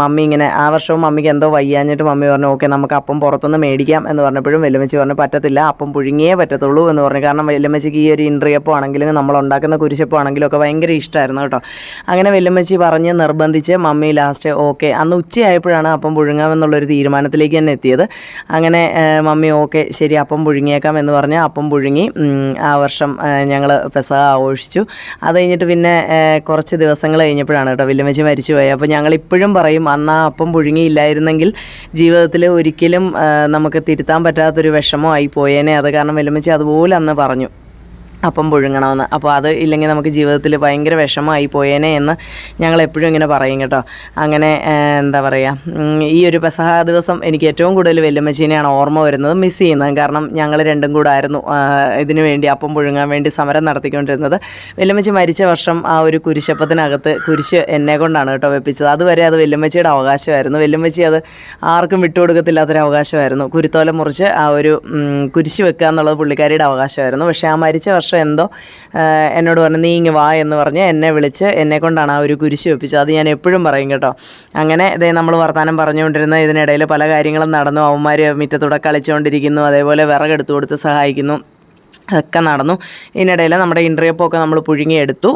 മമ്മി ഇങ്ങനെ ആ വർഷവും മമ്മിക്ക് എന്തോ വയ്യാഞ്ഞിട്ട് മമ്മി പറഞ്ഞു ഓക്കെ നമുക്ക് അപ്പം പുറത്തുനിന്ന് മേടിക്കാം എന്ന് പറഞ്ഞപ്പോഴും വെല്ലുമച്ചി പറഞ്ഞു പറ്റത്തില്ല അപ്പം പുഴുങ്ങിയേ പറ്റത്തുള്ളൂ എന്ന് പറഞ്ഞു. കാരണം വെല്ലുമച്ചിക്ക് ഈ ഒരു ഇൻട്രിയപ്പം ആണെങ്കിലും നമ്മൾ ഉണ്ടാക്കുന്ന കുരിശപ്പം ആണെങ്കിലും ഒക്കെ ഭയങ്കര ഇഷ്ടമായിരുന്നു കേട്ടോ. അങ്ങനെ വെല്ലുമച്ചി പറഞ്ഞ് നിർബന്ധിച്ച് മമ്മി ലാസ്റ്റ് ഓക്കെ. അന്ന് ഉച്ചയായപ്പോഴാണ് അപ്പം പുഴുങ്ങാമെന്നുള്ളൊരു തീരുമാനത്തിലേക്ക് തന്നെ എത്തിയത്. അങ്ങനെ മമ്മി ഓക്കെ ശരി അപ്പം പുഴുങ്ങിയേക്കാം എന്ന് പറഞ്ഞ് അപ്പം പുഴുങ്ങി ആ വർഷം ഞങ്ങൾ പെസ ആഘോഷിച്ചു. അത് കഴിഞ്ഞിട്ട് പിന്നെ കുറച്ച് ദിവസങ്ങൾ കഴിഞ്ഞപ്പോഴാണ് കേട്ടോ വെല്ലുമച്ചി മരിച്ചു പോയത് അപ്പോൾ ഞങ്ങൾ ഇപ്പോഴും പറയും അന്ന് ആ അപ്പം പുഴുങ്ങിയില്ലായിരുന്നെങ്കിൽ ജീവിതത്തിൽ ഒരിക്കലും നമുക്ക് തിരുത്താൻ പറ്റാത്തൊരു വിഷമമായി പോയേനെ. അത് കാരണം വിലമിച്ച് അതുപോലെ അന്ന് പറഞ്ഞു. അപ്പം പുഴുങ്ങണമെന്ന്. അപ്പോൾ അത് ഇല്ലെങ്കിൽ നമുക്ക് ജീവിതത്തിൽ ഭയങ്കര വിഷമമായി പോയേനെ എന്ന് ഞങ്ങൾ എപ്പോഴും ഇങ്ങനെ പറയും കേട്ടോ. അങ്ങനെ എന്താ പറയുക ഈ ഒരു പെസഹ ദിവസം എനിക്ക് ഏറ്റവും കൂടുതൽ വെല്ലുമ്മച്ചീനെയാണ് ഓർമ്മ വരുന്നത് മിസ് ചെയ്യുന്നത്. കാരണം ഞങ്ങൾ രണ്ടും കൂടെ ആയിരുന്നു ഇതിനു വേണ്ടി അപ്പം പുഴുങ്ങാൻ വേണ്ടി സമരം നടത്തിക്കൊണ്ടിരുന്നത്. വെല്ലുമ്മച്ചി മരിച്ച വർഷം ആ ഒരു കുരിശപ്പത്തിനകത്ത് കുരിശ് എന്നെ കൊണ്ടാണ് കേട്ടോ വെപ്പിച്ചത്. അതുവരെ അത് വെല്ലുമ്മച്ചിയുടെ അവകാശമായിരുന്നു. വെല്ലുമ്മച്ചി അത് ആർക്കും വിട്ടുകൊടുക്കത്തില്ലാത്തൊരു അവകാശമായിരുന്നു. കുരുത്തോല മുറിച്ച് ആ ഒരു കുരിശ് വെക്കുക എന്നുള്ളത് പുള്ളിക്കാരിയുടെ അവകാശമായിരുന്നു. പക്ഷേ ആ മരിച്ച വർഷം വർഷം എന്തോ എന്നോട് പറഞ്ഞു നീ ഇങ്ങ് വാ എന്ന് പറഞ്ഞ് എന്നെ വിളിച്ച് എന്നെ കൊണ്ടാണ് ആ ഒരു കുരിശ് വെപ്പിച്ചത്. അത് ഞാൻ എപ്പോഴും പറയും കേട്ടോ. അങ്ങനെ ഇതേ നമ്മൾ വർത്തമാനം പറഞ്ഞുകൊണ്ടിരുന്ന ഇതിനിടയിൽ പല കാര്യങ്ങളും നടന്നു. അവന്മാർ മുറ്റത്തൂടെ കളിച്ചുകൊണ്ടിരിക്കുന്നു. അതേപോലെ വിറകെടുത്തു കൊടുത്ത് സഹായിക്കുന്നു. അതൊക്കെ നടന്നു. ഇതിനിടയിൽ നമ്മുടെ ഇൻട്രിയപ്പൊക്കെ നമ്മൾ പുഴുങ്ങിയെടുത്തു.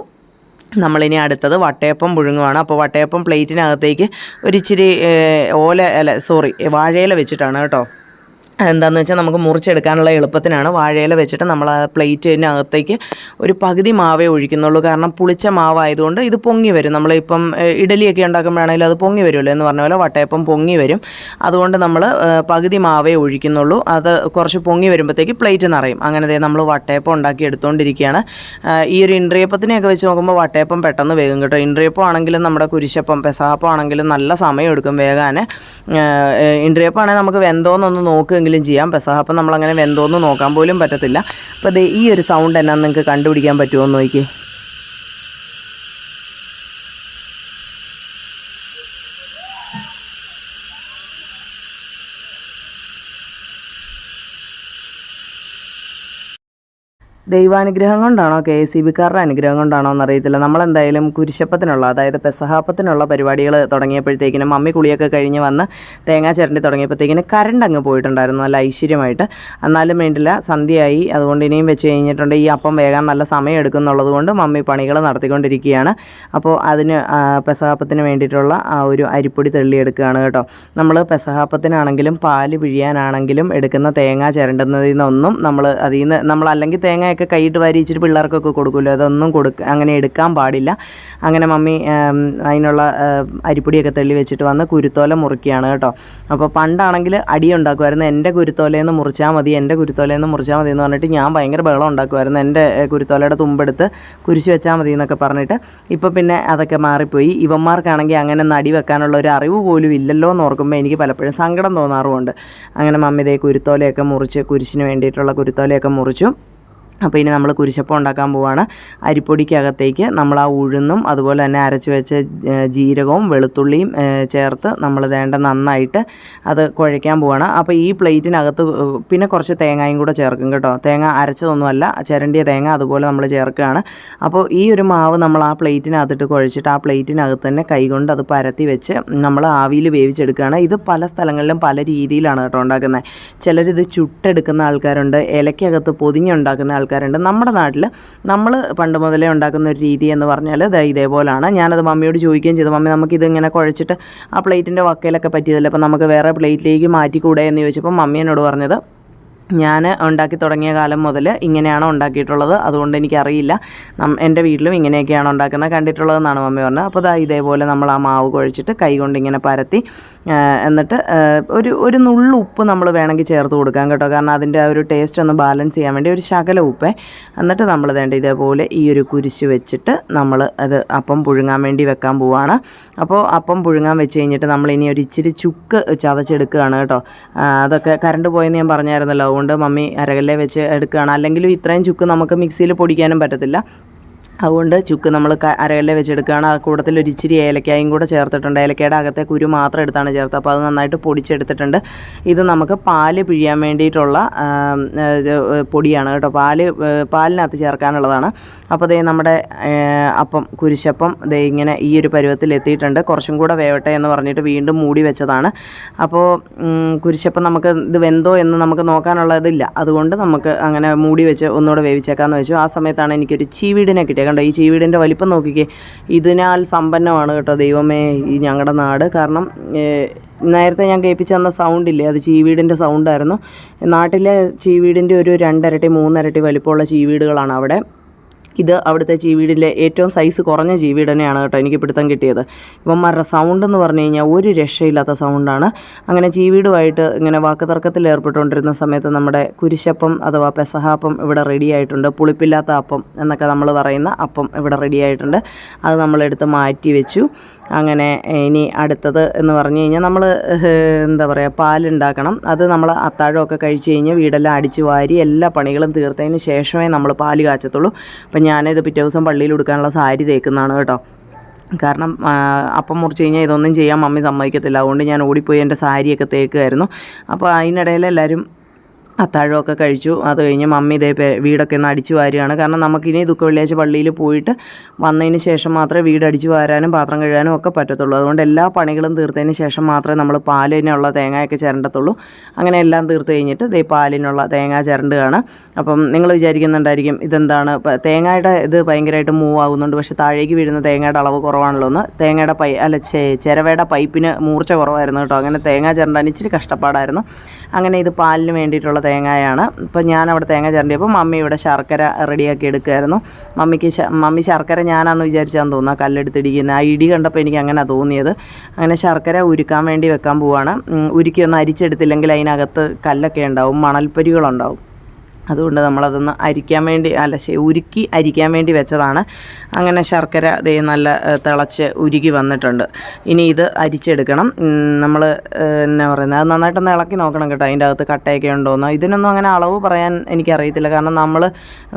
നമ്മളിനി അടുത്തത് വട്ടയപ്പം പുഴുങ്ങുവാണ്. അപ്പോൾ വട്ടയപ്പം പ്ലേറ്റിനകത്തേക്ക് ഒരിച്ചിരി ഓല അല്ല സോറി വാഴയില വെച്ചിട്ടാണ് കേട്ടോ. എന്താണെന്ന് വെച്ചാൽ നമുക്ക് മുറിച്ചെടുക്കാനുള്ള എളുപ്പത്തിനാണ്. വാഴയില വെച്ചിട്ട് നമ്മൾ ആ പ്ലേറ്റിനകത്തേക്ക് ഒരു പകുതി മാവേ ഒഴിക്കുന്നുള്ളൂ. കാരണം പുളിച്ച മാവായതുകൊണ്ട് ഇത് പൊങ്ങി വരും. നമ്മളിപ്പം ഇഡലിയൊക്കെ ഉണ്ടാക്കുമ്പോഴാണെങ്കിലും അത് പൊങ്ങി വരുമല്ലോ എന്ന് പറഞ്ഞ പോലെ വട്ടയപ്പം പൊങ്ങി വരും. അതുകൊണ്ട് നമ്മൾ പകുതി മാവേ ഒഴിക്കുന്നുള്ളൂ. അത് കുറച്ച് പൊങ്ങി വരുമ്പോഴത്തേക്ക് പ്ലേറ്റ് നിറയും. അങ്ങനെ ദേ നമ്മൾ വട്ടയപ്പം ഉണ്ടാക്കി എടുത്തുകൊണ്ടിരിക്കുകയാണ് ഈ ഒരു ഇൻട്രിയപ്പത്തിനെയൊക്കെ വെച്ച് നോക്കുമ്പോൾ വട്ടയപ്പം പെട്ടെന്ന് വേഗം കേട്ടോ. ഇൻട്രിയപ്പം ആണെങ്കിലും നമ്മുടെ കുരിശപ്പം പെസാപ്പം ആണെങ്കിലും നല്ല സമയം എടുക്കും വേഗാൻ ഇൻട്രിയപ്പം ആണെങ്കിൽ നമുക്ക് വെന്തോന്നൊന്ന് നോക്കുമെങ്കിലും ചെയ്യാം. പെസഹ അപ്പം നമ്മളങ്ങനെ വെന്തോന്ന് നോക്കാൻ പോലും പറ്റത്തില്ല. അപ്പോൾ ഈ ഒരു സൗണ്ട് എന്നാന്ന് നിങ്ങൾക്ക് കണ്ടുപിടിക്കാൻ പറ്റുമോ എന്ന് നോക്കി ദൈവാനുഗ്രഹം കൊണ്ടാണോ കെ എസ് സി ബിക്കാരുടെ അനുഗ്രഹം കൊണ്ടാണോ എന്നറിയത്തില്ല. നമ്മളെന്തായാലും കുരിശപ്പത്തിനുള്ള അതായത് പെസഹാപ്പത്തിനുള്ള പരിപാടികൾ തുടങ്ങിയപ്പോഴത്തേക്കിനും മമ്മി കുളിയൊക്കെ കഴിഞ്ഞ് വന്ന് തേങ്ങാ ചിരണ്ടി തുടങ്ങിയപ്പോഴത്തേക്കിന് കറണ്ട് അങ്ങ് പോയിട്ടുണ്ടായിരുന്നു നല്ല ഐശ്വര്യമായിട്ട്. എന്നാലും വേണ്ടില്ല സന്ധ്യയായി. അതുകൊണ്ട് ഇനിയും വെച്ച് കഴിഞ്ഞിട്ടുണ്ട് ഈ അപ്പം വേഗം നല്ല സമയം എടുക്കുന്നുള്ളത് കൊണ്ട് മമ്മി പണികൾ നടത്തിക്കൊണ്ടിരിക്കുകയാണ്. അപ്പോൾ അതിന് പെസഹാപ്പത്തിന് വേണ്ടിയിട്ടുള്ള ആ ഒരു അരിപ്പൊടി തെള്ളിയെടുക്കുകയാണ് കേട്ടോ. നമ്മൾ പെസഹാപ്പത്തിനാണെങ്കിലും പാൽ പിഴിയാനാണെങ്കിലും എടുക്കുന്ന തേങ്ങ ചിരണ്ടുന്നതിൽ നിന്നൊന്നും നമ്മൾ അതിൽ നിന്ന് നമ്മൾ അല്ലെങ്കിൽ തേങ്ങയൊക്കെ കൈയിട്ട് വാരി ഇച്ചിരി പിള്ളേർക്കൊക്കെ കൊടുക്കുമല്ലോ? അതൊന്നും കൊടുക്ക അങ്ങനെ എടുക്കാൻ പാടില്ല. അങ്ങനെ മമ്മി അതിനുള്ള അരിപ്പൊടിയൊക്കെ തള്ളി വെച്ചിട്ട് വന്ന് കുരുത്തോല മുറിക്കുകയാണ് കേട്ടോ. അപ്പോൾ പണ്ടാണെങ്കിൽ അടി ഉണ്ടാക്കുമായിരുന്നു. എന്റെ കുരുത്തോലയെന്ന് മുറിച്ചാൽ മതി എന്റെ കുരുത്തോലയെന്ന് മുറിച്ചാൽ മതി എന്ന് പറഞ്ഞിട്ട് ഞാൻ ഭയങ്കര ബഹളം ഉണ്ടാക്കുമായിരുന്നു. എന്റെ കുരുത്തോലയുടെ തുമ്പെടുത്ത് കുരിശ് വെച്ചാൽ മതി എന്നൊക്കെ പറഞ്ഞിട്ട് ഇപ്പോൾ പിന്നെ അതൊക്കെ മാറിപ്പോയി. ഇവന്മാർക്കാണെങ്കിൽ അങ്ങനെ നടി വെക്കാനുള്ള ഒരു അറിവ് പോലും ഇല്ലല്ലോ എന്ന് ഓർക്കുമ്പോൾ എനിക്ക് പലപ്പോഴും സങ്കടം തോന്നാറുമുണ്ട്. അങ്ങനെ മമ്മിതേ കുരുത്തോലയൊക്കെ മുറിച്ച് കുരിശിന് വേണ്ടിയിട്ടുള്ള കുരുത്തോലയൊക്കെ മുറിച്ചു. അപ്പോൾ ഇനി നമ്മൾ കുരിശപ്പം ഉണ്ടാക്കാൻ പോവാണ്. അരിപ്പൊടിക്കകത്തേക്ക് നമ്മൾ ആ ഉഴുന്നും അതുപോലെ തന്നെ അരച്ച് വെച്ച ജീരകവും വെളുത്തുള്ളിയും ചേർത്ത് നമ്മൾ വേണ്ട നന്നായിട്ട് അത് കുഴയ്ക്കാൻ പോവുകയാണ് അപ്പോൾ ഈ പ്ലേറ്റിനകത്ത് പിന്നെ കുറച്ച് തേങ്ങയും കൂടെ ചേർക്കും കേട്ടോ. തേങ്ങ അരച്ചതൊന്നുമല്ല ചിരണ്ടിയ തേങ്ങ അതുപോലെ നമ്മൾ ചേർക്കുകയാണ്. അപ്പോൾ ഈ ഒരു മാവ് നമ്മൾ ആ പ്ലേറ്റിനകത്തിട്ട് കുഴച്ചിട്ട് ആ പ്ലേറ്റിനകത്ത് തന്നെ കൈകൊണ്ട് അത് പരത്തി വെച്ച് നമ്മൾ ആവിയിൽ വേവിച്ചെടുക്കുകയാണ്. ഇത് പല സ്ഥലങ്ങളിലും പല രീതിയിലാണ് കേട്ടോ ഉണ്ടാക്കുന്നത്. ചിലരിത് ചുട്ടെടുക്കുന്ന ആൾക്കാരുണ്ട് ഇലയ്ക്കകത്ത് പൊതിഞ്ഞുണ്ടാക്കുന്ന ആൾക്കാരുണ്ട്. നമ്മുടെ നാട്ടിൽ നമ്മൾ പണ്ട് മുതലേ ഉണ്ടാക്കുന്ന ഒരു രീതി എന്ന് പറഞ്ഞാൽ ദാ ഇതേപോലാണ്. ഞാനത് മമ്മിയോട് ചോദിക്കുകയും ചെയ്തു. മമ്മി നമുക്കിത് ഇങ്ങനെ കുഴച്ചിട്ട് ആ പ്ലേറ്റിന്റെ വക്കയിലൊക്കെ പറ്റിയതല്ലേ? അപ്പോൾ നമുക്ക് വേറെ പ്ലേറ്റിലേക്ക് മാറ്റിക്കൂടെ? എന്ന് ചോദിച്ചപ്പോൾ മമ്മി എന്നോട് പറഞ്ഞത് ഞാൻ ഉണ്ടാക്കി തുടങ്ങിയ കാലം മുതൽ ഇങ്ങനെയാണ് ഉണ്ടാക്കിയിട്ടുള്ളത് അതുകൊണ്ട് എനിക്കറിയില്ല. എന്റെ വീട്ടിലും ഇങ്ങനെയൊക്കെയാണ് ഉണ്ടാക്കുന്നത്. കണ്ടിട്ടുള്ളതെന്നാണ് മമ്മി പറഞ്ഞത്. അപ്പോൾ ദാ ഇതേപോലെ നമ്മൾ ആ മാവ് കുഴച്ചിട്ട് കൈ കൊണ്ട് ഇങ്ങനെ പരത്തി എന്നിട്ട് ഒരു ഒരു നുള്ളു ഉപ്പ് നമ്മൾ വേണമെങ്കിൽ ചേർത്ത് കൊടുക്കാം കേട്ടോ. കാരണം അതിന്റെ ആ ഒരു ടേസ്റ്റ് ഒന്ന് ബാലൻസ് ചെയ്യാൻ വേണ്ടി ഒരു ശകല ഉപ്പ്. എന്നിട്ട് നമ്മൾ വേണ്ട ഇതേപോലെ ഈ ഒരു കുരിശ് വെച്ചിട്ട് നമ്മൾ അത് അപ്പം പുഴുങ്ങാൻ വേണ്ടി വെക്കാൻ പോവാണ്. അപ്പോൾ അപ്പം പുഴുങ്ങാൻ വെച്ച് കഴിഞ്ഞിട്ട് നമ്മൾ ഇനി ഒരു ഇച്ചിരി ചുക്ക് ചതച്ചെടുക്കുകയാണ് കേട്ടോ. അതൊക്കെ കറണ്ട് പോയെന്ന് ഞാൻ പറഞ്ഞായിരുന്നല്ലോ. അതുകൊണ്ട് മമ്മി അരകല്ലേ വെച്ച് എടുക്കുകയാണ്. അല്ലെങ്കിലും ഇത്രയും ചുക്ക് നമുക്ക് മിക്സിയിൽ പൊടിക്കാനും പറ്റത്തില്ല. അതുകൊണ്ട് ചുക്ക് നമ്മൾ അരകല്ല വെച്ചെടുക്കുകയാണ്. ആ കൂടത്തിൽ ഒരു ഇച്ചിരി ഏലക്കായും കൂടെ ചേർത്തിട്ടുണ്ട്. ഏലക്കയുടെ അകത്തെ കുരു മാത്രം എടുത്താണ് ചേർത്തത്. അപ്പോൾ അത് നന്നായിട്ട് പൊടിച്ചെടുത്തിട്ടുണ്ട്. ഇത് നമുക്ക് പാൽ പിഴിയാൻ വേണ്ടിയിട്ടുള്ള പൊടിയാണ് കേട്ടോ. പാൽ പാലിനകത്ത് ചേർക്കാനുള്ളതാണ്. അപ്പോൾ ദേ നമ്മുടെ അപ്പം കുരിശപ്പം ദേ ഇങ്ങനെ ഈ ഒരു പരുവത്തിൽ എത്തിയിട്ടുണ്ട്. കുറച്ചും കൂടെ വേവട്ടെ എന്ന് പറഞ്ഞിട്ട് വീണ്ടും മൂടി വെച്ചതാണ്. അപ്പോൾ കുരിശപ്പം നമുക്ക് ഇത് വെന്തോ എന്ന് നമുക്ക് നോക്കാനുള്ളതില്ല. അതുകൊണ്ട് നമുക്ക് അങ്ങനെ മൂടി വെച്ച് ഒന്നുകൂടെ വേവിച്ചേക്കാമെന്ന് വെച്ചു. ആ സമയത്താണ് എനിക്കൊരു ചീവീടിനെ കിട്ടിയത്. കണ്ടോ? ഈ ചീവീടിന്റെ വലിപ്പം നോക്കിക്കേ. ഇതിനാൽ സമ്പന്നമാണ് കേട്ടോ ദൈവമേ ഈ ഞങ്ങളുടെ നാട്. കാരണം നേരത്തെ ഞാൻ കേൾപ്പിച്ച് തന്ന സൗണ്ടില്ലേ? അത് ചീവീടിന്റെ സൗണ്ടായിരുന്നു. നാട്ടിലെ ചീവീടിന്റെ ഒരു രണ്ടരട്ടി മൂന്നരട്ടി വലിപ്പമുള്ള ചീവീടുകളാണ് അവിടെ. ഇത് അവിടുത്തെ ചീവീടിലെ ഏറ്റവും സൈസ് കുറഞ്ഞ ജീവിയുടെ തന്നെയാണ് കേട്ടോ എനിക്ക് പിടുത്തം കിട്ടിയത്. ഇവന്മാരുടെ സൗണ്ട് എന്ന് പറഞ്ഞു കഴിഞ്ഞാൽ ഒരു രക്ഷയില്ലാത്ത സൗണ്ടാണ് അങ്ങനെ ചീവീടുമായിട്ട് ഇങ്ങനെ വാക്ക് തർക്കത്തിൽ ഏർപ്പെട്ടുകൊണ്ടിരുന്ന സമയത്ത് നമ്മുടെ കുരിശപ്പം അഥവാ പെസഹാപ്പം ഇവിടെ റെഡി ആയിട്ടുണ്ട്. പുളിപ്പില്ലാത്ത അപ്പം എന്നൊക്കെ നമ്മൾ പറയുന്ന അപ്പം ഇവിടെ റെഡി ആയിട്ടുണ്ട്. അത് നമ്മളെടുത്ത് മാറ്റി വെച്ചു. അങ്ങനെ ഇനി അടുത്തത് എന്ന് പറഞ്ഞു കഴിഞ്ഞാൽ നമ്മൾ എന്താ പറയുക പാലുണ്ടാക്കണം. അത് നമ്മൾ അത്താഴമൊക്കെ കഴിച്ച് കഴിഞ്ഞ് വീടെല്ലാം അടിച്ച് വാരി എല്ലാ പണികളും തീർത്തതിന് ശേഷമേ നമ്മൾ പാൽ കാച്ചത്തുള്ളൂ. അപ്പം ഞാനിത് പിറ്റേ ദിവസം പള്ളിയിൽ കൊടുക്കാനുള്ള സാരി തേക്കുന്നതാണ് കേട്ടോ. കാരണം അപ്പം മുറിച്ച് കഴിഞ്ഞാൽ ഇതൊന്നും ചെയ്യാൻ മമ്മി സമ്മതിക്കത്തില്ല. അതുകൊണ്ട് ഞാൻ ഓടിപ്പോയി എന്റെ സാരിയൊക്കെ തേക്കുമായിരുന്നു അപ്പോൾ അതിനിടയിൽ എല്ലാവരും അത്താഴമൊക്കെ കഴിച്ചു. അത് കഴിഞ്ഞ് മമ്മി ഇതേ വീടൊക്കെ ഒന്ന് അടിച്ചു വാരുകയാണ്. കാരണം നമുക്കിനി ദുഃഖ വെള്ളിയാഴ്ച പള്ളിയിൽ പോയിട്ട് വന്നതിന് ശേഷം മാത്രമേ വീട് അടിച്ചു വാരാനും പാത്രം കഴുകാനും ഒക്കെ പറ്റത്തുള്ളൂ. അതുകൊണ്ട് എല്ലാ പണികളും തീർത്തതിന് ശേഷം മാത്രമേ നമ്മൾ പാലിനുള്ള തേങ്ങയൊക്കെ ചിരണ്ടത്തുള്ളൂ. അങ്ങനെ എല്ലാം തീർത്ത് കഴിഞ്ഞിട്ട് ഇതേ പാലിനുള്ള തേങ്ങ ചിരണ്ടുകയാണ്. അപ്പം നിങ്ങൾ വിചാരിക്കുന്നുണ്ടായിരിക്കും ഇതെന്താണ്? തേങ്ങയുടെ ഇത് ഭയങ്കരമായിട്ട് മൂവ് ആകുന്നുണ്ട് പക്ഷേ താഴേക്ക് വീഴുന്ന തേങ്ങയുടെ അളവ് കുറവാണല്ലോ എന്ന്. തേങ്ങയുടെ പൈ അല്ല ചിരവയുടെ പൈപ്പിന് മൂർച്ച കുറവായിരുന്നു കേട്ടോ. അങ്ങനെ തേങ്ങ ചിരണ്ടാൻ ഇച്ചിരി കഷ്ടപ്പാടായിരുന്നു. അങ്ങനെ ഇത് പാലിന് വേണ്ടിയിട്ടുള്ള തേങ്ങയാണ്. ഇപ്പം ഞാൻ അവിടെ തേങ്ങ ചിരണ്ടിയപ്പോൾ മമ്മി ഇവിടെ ശർക്കര റെഡിയാക്കി എടുക്കുമായിരുന്നു മമ്മിക്ക് മമ്മി ശർക്കര ഞാനാന്ന് വിചാരിച്ചാന്ന് തോന്നുന്നു. കല്ലെടുത്തിടിക്കുന്ന ആ ഇടി കണ്ടപ്പോൾ എനിക്ക് അങ്ങനെ തോന്നിയത്. അങ്ങനെ ശർക്കര ഉരുക്കാൻ വേണ്ടി വെക്കാൻ പോവാണ്. ഉരുക്കി ഒന്ന് അരിച്ചെടുത്തില്ലെങ്കിൽ അതിനകത്ത് കല്ലൊക്കെ ഉണ്ടാവും മണൽപ്പരികളുണ്ടാവും. അതുകൊണ്ട് നമ്മളതൊന്ന് അരിക്കാൻ വേണ്ടി അല്ല ഉരുക്കി അരിക്കാൻ വേണ്ടി വെച്ചതാണ്. അങ്ങനെ ശർക്കര ദേ നല്ല തിളച്ച് ഉരുകി വന്നിട്ടുണ്ട്. ഇനി ഇത് അരിച്ചെടുക്കണം. നമ്മൾ എന്നാ പറയുന്നത് അത് നന്നായിട്ടൊന്ന് ഇളക്കി നോക്കണം കേട്ടോ അതിന്റെ അകത്ത് കട്ടയൊക്കെ ഉണ്ടോയെന്ന് ഇതിനൊന്നും അങ്ങനെ അളവ് പറയാൻ എനിക്കറിയത്തില്ല. കാരണം നമ്മൾ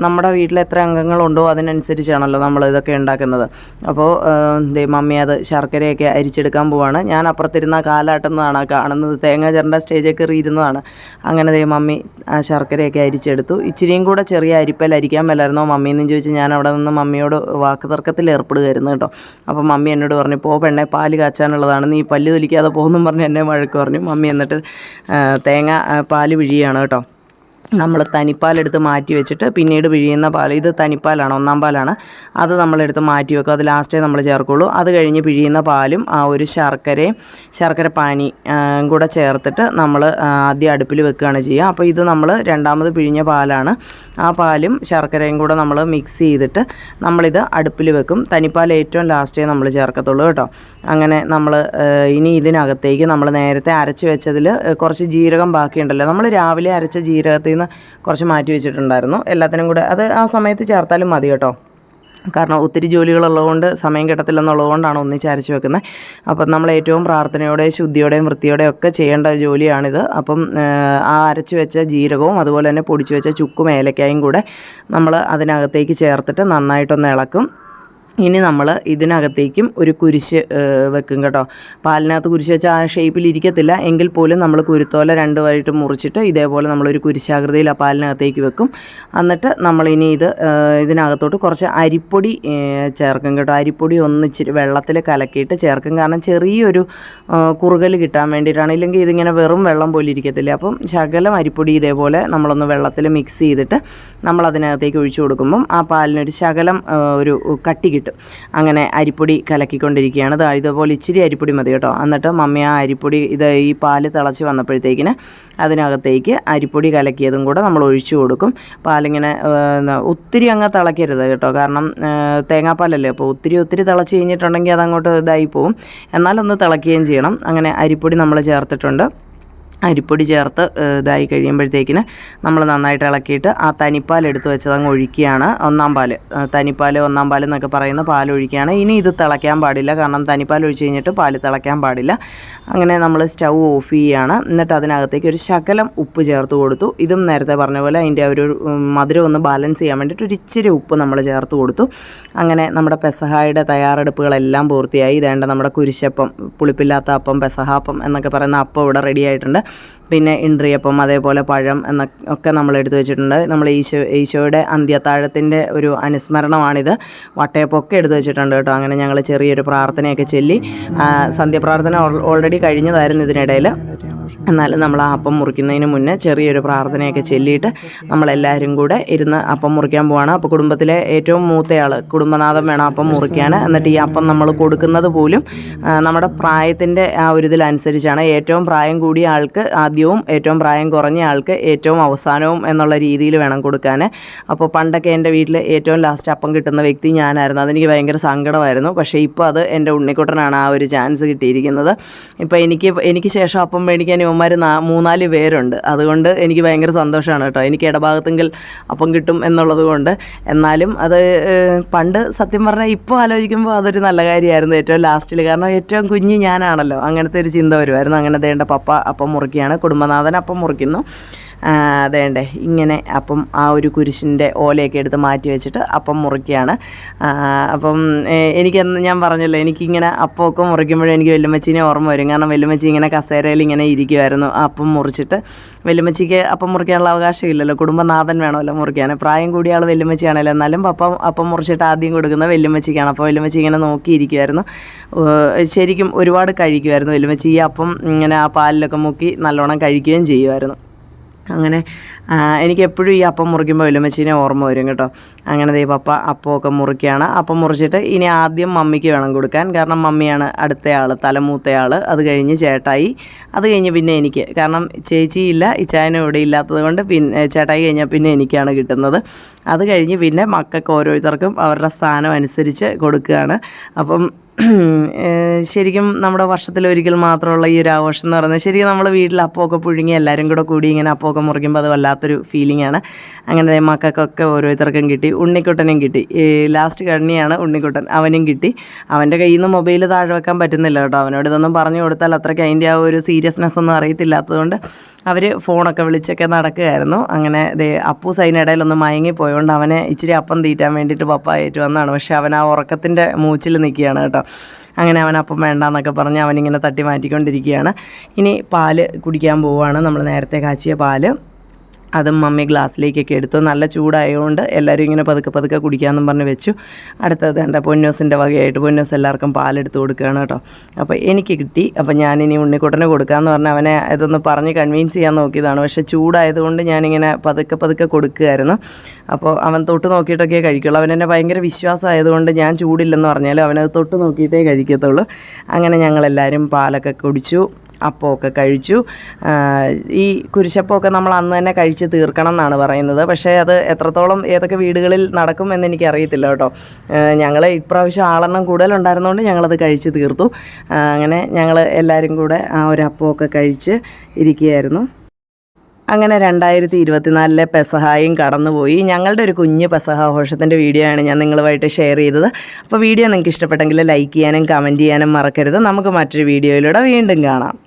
നമ്മുടെ വീട്ടിൽ എത്ര അംഗങ്ങളുണ്ടോ അതിനനുസരിച്ചാണല്ലോ നമ്മൾ ഇതൊക്കെ ഉണ്ടാക്കുന്നത്. അപ്പോൾ ദേ മമ്മി അത് ശർക്കരയൊക്കെ അരിച്ചെടുക്കാൻ പോവാണ്. ഞാൻ അപ്പുറത്തിരുന്ന കാലാട്ടുന്നതാണ് കാണുന്നത് തേങ്ങ ചിരണ്ട സ്റ്റേജിൽ കയറി ഇരുന്നതാണ് അങ്ങനെ ദേ മമ്മി ആ ശർക്കരയൊക്കെ അരിച്ചെടുത്തു ഇച്ചിരിയും കൂടെ ചെറിയ അരിപ്പൽ അരിക്കാൻ മേലായിരുന്നോ മമ്മി എന്നും ചോദിച്ച് ഞാൻ അവിടെ നിന്ന് മമ്മിയോട് വാക്ക് തർക്കത്തിൽ ഏർപ്പെടുകയായിരുന്നു കേട്ടോ. അപ്പോൾ മമ്മി എന്നോട് പറഞ്ഞു പോ പെണ്ണെ പാൽ കാച്ചാനുള്ളതാണ്. നീ പല്ല് തൊലിക്കാതെ പോകുന്നു പറഞ്ഞ് എന്നെ വഴക്ക് പറഞ്ഞു. മമ്മി എന്നിട്ട് തേങ്ങ പാൽ വിഴിയാണ് കേട്ടോ. നമ്മൾ തനിപ്പാലെടുത്ത് മാറ്റി വെച്ചിട്ട് പിന്നീട് പിഴിയുന്ന പാൽ ഇത് തനിപ്പാലാണ് ഒന്നാം പാലാണ്. അത് നമ്മളെടുത്ത് മാറ്റി വെക്കും. അത് ലാസ്റ്റേ നമ്മൾ ചേർക്കുള്ളൂ. അത് കഴിഞ്ഞ് പിഴിയുന്ന പാലും ആ ഒരു ശർക്കരയും ശർക്കര പാനി കൂടെ ചേർത്തിട്ട് നമ്മൾ ആദ്യം അടുപ്പിൽ വെക്കുകയാണ് ചെയ്യുക. അപ്പോൾ ഇത് നമ്മൾ രണ്ടാമത് പിഴിഞ്ഞ പാലാണ്. ആ പാലും ശർക്കരയും കൂടെ നമ്മൾ മിക്സ് ചെയ്തിട്ട് നമ്മളിത് അടുപ്പിൽ വെക്കും. തനിപ്പാൽ ഏറ്റവും ലാസ്റ്റേ നമ്മൾ ചേർക്കത്തുള്ളൂ കേട്ടോ. അങ്ങനെ നമ്മൾ ഇനി ഇതിനകത്തേക്ക് നമ്മൾ നേരത്തെ അരച്ച് വെച്ചതിൽ കുറച്ച് ജീരകം ബാക്കിയുണ്ടല്ലോ. നമ്മൾ രാവിലെ അരച്ച ജീരകത്തിൽ നിന്ന് കുറച്ച് മാറ്റി വെച്ചിട്ടുണ്ടായിരുന്നു. എല്ലാത്തിനും കൂടെ അത് ആ സമയത്ത് ചേർത്താലും മതി കേട്ടോ. കാരണം ഒത്തിരി ജോലികളുള്ളതുകൊണ്ട് സമയം കിട്ടത്തില്ലെന്നുള്ളതുകൊണ്ടാണ് ഒന്നിച്ച് അരച്ച് വെക്കുന്നത്. അപ്പം നമ്മൾ ഏറ്റവും പ്രാർത്ഥനയോടെ ശുദ്ധിയോടെയും വൃത്തിയോടെയും ഒക്കെ ചെയ്യേണ്ട ജോലിയാണിത്. അപ്പം ആ അരച്ച് വെച്ച ജീരകവും അതുപോലെ തന്നെ പൊടിച്ചു വെച്ച ചുക്കും ഏലക്കായും കൂടെ നമ്മൾ അതിനകത്തേക്ക് ചേർത്തിട്ട് നന്നായിട്ടൊന്ന് ഇളക്കും. ഇനി നമ്മൾ ഇതിനകത്തേക്കും ഒരു കുരിശ് വെക്കും കേട്ടോ. പാലിനകത്ത് കുരിശ് വെച്ചാൽ ആ ഷേപ്പിൽ ഇരിക്കത്തില്ല. എങ്കിൽ പോലും നമ്മൾ കുരുത്തോല രണ്ടുമായിട്ട് മുറിച്ചിട്ട് ഇതേപോലെ നമ്മളൊരു കുരിശാകൃതിയിൽ ആ പാലിനകത്തേക്ക് വെക്കും. എന്നിട്ട് ഇനി ഇത് ഇതിനകത്തോട്ട് കുറച്ച് അരിപ്പൊടി ചേർക്കും കേട്ടോ. അരിപ്പൊടി ഒന്നിച്ചിരി വെള്ളത്തിൽ കലക്കിയിട്ട് ചേർക്കും. കാരണം ചെറിയൊരു കുറുകൽ കിട്ടാൻ വേണ്ടിയിട്ടാണ്. ഇല്ലെങ്കിൽ ഇതിങ്ങനെ വെറും വെള്ളം പോലെ ഇരിക്കത്തില്ല. അപ്പം ശകലം അരിപ്പൊടി ഇതേപോലെ നമ്മളൊന്ന് വെള്ളത്തിൽ മിക്സ് ചെയ്തിട്ട് നമ്മളതിനകത്തേക്ക് ഒഴിച്ചു കൊടുക്കുമ്പം ആ പാലിനൊരു ശകലം ഒരു കട്ടി കിട്ടും. അങ്ങനെ അരിപ്പൊടി കലക്കിക്കൊണ്ടിരിക്കുകയാണ്. ഇതുപോലെ ഇച്ചിരി അരിപ്പൊടി മതി കേട്ടോ. എന്നിട്ട് മമ്മി ആ അരിപ്പൊടി ഇത് ഈ പാൽ തിളച്ച് വന്നപ്പോഴത്തേക്കിന് അതിനകത്തേക്ക് അരിപ്പൊടി കലക്കിയതും കൂടെ നമ്മൾ ഒഴിച്ചു കൊടുക്കും. പാലിങ്ങനെ ഒത്തിരി അങ്ങ് തിളക്കരുത് കേട്ടോ. കാരണം തേങ്ങാപ്പാലല്ലേ? അപ്പോൾ ഒത്തിരി ഒത്തിരി തിളച്ച് കഴിഞ്ഞിട്ടുണ്ടെങ്കിൽ അതങ്ങോട്ട് ഇതായി പോവും. എന്നാലൊന്ന് തിളക്കുകയും ചെയ്യണം. അങ്ങനെ അരിപ്പൊടി നമ്മൾ ചേർത്തിട്ടുണ്ട്. അരിപ്പൊടി ചേർത്ത് ഇതായി കഴിയുമ്പോഴത്തേക്കിന് നമ്മൾ നന്നായിട്ട് ഇളക്കിയിട്ട് ആ തനിപ്പാൽ എടുത്ത് വെച്ചത് അങ്ങ് ഒഴിക്കുകയാണ്. ഒന്നാം പാൽ തനിപ്പാൽ ഒന്നാം പാൽ എന്നൊക്കെ പറയുന്ന പാൽ ഒഴിക്കുകയാണ്. ഇനി ഇത് തിളയ്ക്കാൻ പാടില്ല. കാരണം തനിപ്പാൽ ഒഴിച്ച് കഴിഞ്ഞിട്ട് പാൽ തിളയ്ക്കാൻ പാടില്ല. അങ്ങനെ നമ്മൾ സ്റ്റൗ ഓഫ് ചെയ്യുകയാണ്. എന്നിട്ട് അതിനകത്തേക്ക് ഒരു ശകലം ഉപ്പ് ചേർത്ത് കൊടുത്തു. ഇതും നേരത്തെ പറഞ്ഞ പോലെ അതിന്റെ ഒരു മധുരം ഒന്ന് ബാലൻസ് ചെയ്യാൻ വേണ്ടിയിട്ട് ഒരു ഇച്ചിരി ഉപ്പ് നമ്മൾ ചേർത്ത് കൊടുത്തു. അങ്ങനെ നമ്മുടെ പെസഹായുടെ തയ്യാറെടുപ്പുകളെല്ലാം പൂർത്തിയായി. ഇതേണ്ട നമ്മുടെ കുരിശപ്പം പുളിപ്പില്ലാത്ത അപ്പം പെസഹാപ്പം എന്നൊക്കെ പറയുന്ന അപ്പം ഇവിടെ റെഡി ആയിട്ടുണ്ട്. പിന്നെ ഇൻട്രിയപ്പം അതേപോലെ പഴം എന്ന ഒക്കെ നമ്മൾ എടുത്തു വെച്ചിട്ടുണ്ട്. നമ്മൾ ഈശോ ഈശോയുടെ അന്ത്യത്താഴത്തിന്റെ ഒരു അനുസ്മരണമാണിത്. വട്ടയപ്പൊക്കെ എടുത്തു വെച്ചിട്ടുണ്ട് കേട്ടോ. അങ്ങനെ ഞങ്ങൾ ചെറിയൊരു പ്രാർത്ഥനയൊക്കെ ചൊല്ലി സന്ധ്യപ്രാർത്ഥന ഓൾറെഡി കഴിഞ്ഞതായിരുന്നു ഇതിനിടയിൽ. എന്നാലും നമ്മൾ ആ അപ്പം മുറിക്കുന്നതിന് മുന്നേ ചെറിയൊരു പ്രാർത്ഥനയൊക്കെ ചൊല്ലിയിട്ട് നമ്മളെല്ലാവരും കൂടെ ഇരുന്ന് അപ്പം മുറിക്കാൻ പോവാണ്. അപ്പോൾ കുടുംബത്തിലെ ഏറ്റവും മൂത്തയാൾ കുടുംബനാഥം വേണം അപ്പം മുറിക്കാൻ. എന്നിട്ട് ഈ അപ്പം നമ്മൾ കൊടുക്കുന്നത് പോലും നമ്മുടെ പ്രായത്തിന്റെ ആ ഒരു ഇതിലനുസരിച്ചാണ്. ഏറ്റവും പ്രായം കൂടിയ ആൾക്ക് ആദ്യവും ഏറ്റവും പ്രായം കുറഞ്ഞ ആൾക്ക് ഏറ്റവും അവസാനവും എന്നുള്ള രീതിയിൽ വേണം കൊടുക്കാൻ. അപ്പോൾ പണ്ടൊക്കെ എന്റെ വീട്ടിൽ ഏറ്റവും ലാസ്റ്റ് അപ്പം കിട്ടുന്ന വ്യക്തി ഞാനായിരുന്നു. അതെനിക്ക് ഭയങ്കര സങ്കടമായിരുന്നു. പക്ഷേ ഇപ്പോൾ അത് എന്റെ ഉണ്ണിക്കുട്ടനാണ് ആ ഒരു ചാൻസ് കിട്ടിയിരിക്കുന്നത്. ഇപ്പോൾ എനിക്ക് എനിക്ക് ശേഷം അപ്പം മേടിക്കാൻ ഇവന്മാർ നാ മൂന്നാൽ പേരുണ്ട്. അതുകൊണ്ട് എനിക്ക് ഭയങ്കര സന്തോഷമാണ് കേട്ടോ. എനിക്ക് ഇടഭാഗത്തെങ്കിൽ അപ്പം കിട്ടും എന്നുള്ളത് കൊണ്ട്. എന്നാലും അത് പണ്ട് സത്യം പറഞ്ഞാൽ ഇപ്പോൾ ആലോചിക്കുമ്പോൾ അതൊരു നല്ല കാര്യമായിരുന്നു ഏറ്റവും ലാസ്റ്റിൽ കാരണം ഏറ്റവും കുഞ്ഞ് ഞാനാണല്ലോ. അങ്ങനത്തെ ഒരു ചിന്ത വരുമായിരുന്നു അങ്ങനെ ദേണ്ട പപ്പ അപ്പം മുറിക്കുകയാണ് കുടുംബനാഥൻ അപ്പം മുറിക്കുന്നു. അതേണ്ടേ. ഇങ്ങനെ അപ്പം ആ ഒരു കുരിശിന്റെ ഓലയൊക്കെ എടുത്ത് മാറ്റി വെച്ചിട്ട് അപ്പം മുറിക്കുകയാണ്. അപ്പം എനിക്ക് ഞാൻ പറഞ്ഞല്ലോ എനിക്കിങ്ങനെ അപ്പമൊക്കെ മുറിക്കുമ്പോഴേ എനിക്ക് വെല്ലുമച്ചിനെ ഓർമ്മ വരും. കാരണം വെല്ലുമച്ചി ഇങ്ങനെ കസേരയിൽ ഇങ്ങനെ ഇരിക്കുമായിരുന്നു അപ്പം മുറിച്ചിട്ട്. വെല്ലുമച്ചിക്ക് അപ്പം മുറിക്കാനുള്ള അവകാശമില്ലല്ലോ കുടുംബനാഥൻ വേണമല്ലോ മുറിക്കാൻ പ്രായം കൂടിയ ആൾ വെല്ലുമച്ചിയാണല്ലോ എന്നാലും അപ്പം അപ്പം മുറിച്ചിട്ട് ആദ്യം കൊടുക്കുന്നത് വെല്ലുമച്ചിക്കാണ് അപ്പോൾ വെല്ലുമച്ചി ഇങ്ങനെ നോക്കിയിരിക്കുമായിരുന്നു ശരിക്കും ഒരുപാട് കഴിക്കുമായിരുന്നു വെല്ലുമച്ചി ഈ അപ്പം ഇങ്ങനെ ആ പാലിലൊക്കെ മുക്കി നല്ലോണം കഴിക്കുകയും ചെയ്യുമായിരുന്നു അങ്ങനെ എനിക്ക് എപ്പോഴും ഈ അപ്പം മുറിക്കുമ്പോൾ വലുമച്ചീനെ ഓർമ്മ വരും കേട്ടോ. അങ്ങനെ ദൈവം പപ്പ അപ്പമൊക്കെ മുറിക്കുകയാണ് അപ്പം മുറിച്ചിട്ട് ഇനി ആദ്യം മമ്മിക്ക് വേണം കൊടുക്കാൻ. കാരണം മമ്മിയാണ് അടുത്തയാൾ തലമൂത്തയാൾ അത് കഴിഞ്ഞ് ചേട്ടായി. അത് കഴിഞ്ഞ് പിന്നെ എനിക്ക്. കാരണം ചേച്ചിയില്ല ഇച്ചായനും ഇവിടെ ഇല്ലാത്തത് കൊണ്ട് പിന്നെ ചേട്ടായി കഴിഞ്ഞാൽ പിന്നെ എനിക്കാണ് കിട്ടുന്നത്. അത് കഴിഞ്ഞ് പിന്നെ മക്കൾക്ക് ഓരോരുത്തർക്കും അവരുടെ സ്ഥാനം അനുസരിച്ച് കൊടുക്കുകയാണ്. അപ്പം ശരിക്കും നമ്മുടെ വർഷത്തിൽ ഒരിക്കൽ മാത്രമുള്ള ഈ ഒരു ആഘോഷം എന്ന് പറയുന്നത് ശരിക്കും നമ്മൾ വീട്ടിൽ അപ്പമൊക്കെ പുഴുങ്ങി എല്ലാവരും കൂടെ കൂടി ഇങ്ങനെ അപ്പമൊക്കെ മുറിക്കുമ്പോൾ അത് വല്ലാത്തൊരു ഫീലിംഗ് ആണ്. അങ്ങനെ മക്കൾക്കൊക്കെ ഓരോരുത്തർക്കും കിട്ടി ഉണ്ണിക്കുട്ടനും കിട്ടി. ലാസ്റ്റ് കണ്ണിയാണ് ഉണ്ണിക്കുട്ടൻ അവനും കിട്ടി. അവന്റെ കയ്യിൽ നിന്ന് മൊബൈൽ താഴെ വെക്കാൻ പറ്റുന്നില്ല കേട്ടോ. അവനോട് ഇതൊന്നും പറഞ്ഞു കൊടുത്താൽ അത്രയ്ക്ക് അതിന്റെ ആ ഒരു സീരിയസ്നെസ് ഒന്നും അറിയത്തില്ലാത്തതുകൊണ്ട് അവർ ഫോണൊക്കെ വിളിച്ചൊക്കെ നടക്കുകയായിരുന്നു. അങ്ങനെ ദേ അപ്പൂസ് അതിനിടയിലൊന്ന് മയങ്ങിപ്പോയതുകൊണ്ട് അവനെ ഇച്ചിരി അപ്പം തീറ്റാൻ വേണ്ടിയിട്ട് പപ്പ ഏറ്റു വന്നതാണ് പക്ഷെ അവൻ ആ ഉറക്കത്തിന്റെ മൂച്ചിൽ നിൽക്കുകയാണ് കേട്ടോ. അങ്ങനെ അവൻ അപ്പം വേണ്ടാന്നൊക്കെ പറഞ്ഞ് അവനിങ്ങനെ തട്ടി മാറ്റിക്കൊണ്ടിരിക്കുകയാണ്. ഇനി പാൽ കുടിക്കാൻ പോവുകയാണ്. നമ്മൾ നേരത്തെ കാച്ചിയ പാൽ. അതും മമ്മി ഗ്ലാസ്സിലേക്കൊക്കെ എടുത്തു. നല്ല ചൂടായതുകൊണ്ട് എല്ലാവരും ഇങ്ങനെ പതുക്കെ പതുക്കെ കുടിക്കാമെന്നും പറഞ്ഞ് വെച്ചു. അടുത്തത് എന്റെ പൊന്നൂസിന്റെ വകയായിട്ട് പൊന്നൂസ് എല്ലാവർക്കും പാലെടുത്ത് കൊടുക്കുകയാണ് കേട്ടോ. അപ്പോൾ എനിക്ക് കിട്ടി. അപ്പോൾ ഞാനിനി ഉണ്ണിക്കുട്ടന് കൊടുക്കാമെന്ന് പറഞ്ഞ് അവനെ ഇതൊന്ന് പറഞ്ഞ് കൺവീൻസ് ചെയ്യാൻ നോക്കിയതാണ്. പക്ഷേ ചൂടായതുകൊണ്ട് ഞാനിങ്ങനെ പതുക്കെ പതുക്കെ കൊടുക്കുകയായിരുന്നു. അപ്പോൾ അവൻ തൊട്ട് നോക്കിയിട്ടൊക്കെ കഴിക്കുള്ളൂ. അവനെന്നെ ഭയങ്കര വിശ്വാസമായതുകൊണ്ട് ഞാൻ ചൂടില്ലെന്ന് പറഞ്ഞാലും അവനത് തൊട്ട് നോക്കിയിട്ടേ കഴിക്കത്തുള്ളൂ. അങ്ങനെ ഞങ്ങളെല്ലാവരും പാലൊക്കെ കുടിച്ചു. അപ്പമൊക്കെ കഴിച്ചു. ഈ കുരിശപ്പമൊക്കെ നമ്മൾ അന്ന് തന്നെ കഴിച്ച് തീർക്കണം എന്നാണ് പറയുന്നത്. പക്ഷേ അത് എത്രത്തോളം ഏതൊക്കെ വീടുകളിൽ നടക്കും എന്ന് എനിക്കറിയത്തില്ല കേട്ടോ. ഞങ്ങൾ ഇപ്രാവശ്യം ആളെണ്ണം കൂടുതലുണ്ടായിരുന്നതുകൊണ്ട് ഞങ്ങളത് കഴിച്ച് തീർത്തു. അങ്ങനെ ഞങ്ങൾ എല്ലാവരും കൂടെ ആ ഒരു അപ്പമൊക്കെ കഴിച്ച് ഇരിക്കുകയായിരുന്നു. അങ്ങനെ രണ്ടായിരത്തി ഇരുപത്തിനാലിലെ പെസഹായും കടന്നുപോയി. ഞങ്ങളുടെ ഒരു കുഞ്ഞ് പെസഹാഘോഷത്തിന്റെ വീഡിയോ ആണ് ഞാൻ നിങ്ങളുമായിട്ട് ഷെയർ ചെയ്തത്. അപ്പോൾ വീഡിയോ നിങ്ങൾക്ക് ഇഷ്ടപ്പെട്ടെങ്കിൽ ലൈക്ക് ചെയ്യാനും കമന്റ് ചെയ്യാനും മറക്കരുത്. നമുക്ക് മറ്റൊരു വീഡിയോയിലൂടെ വീണ്ടും കാണാം.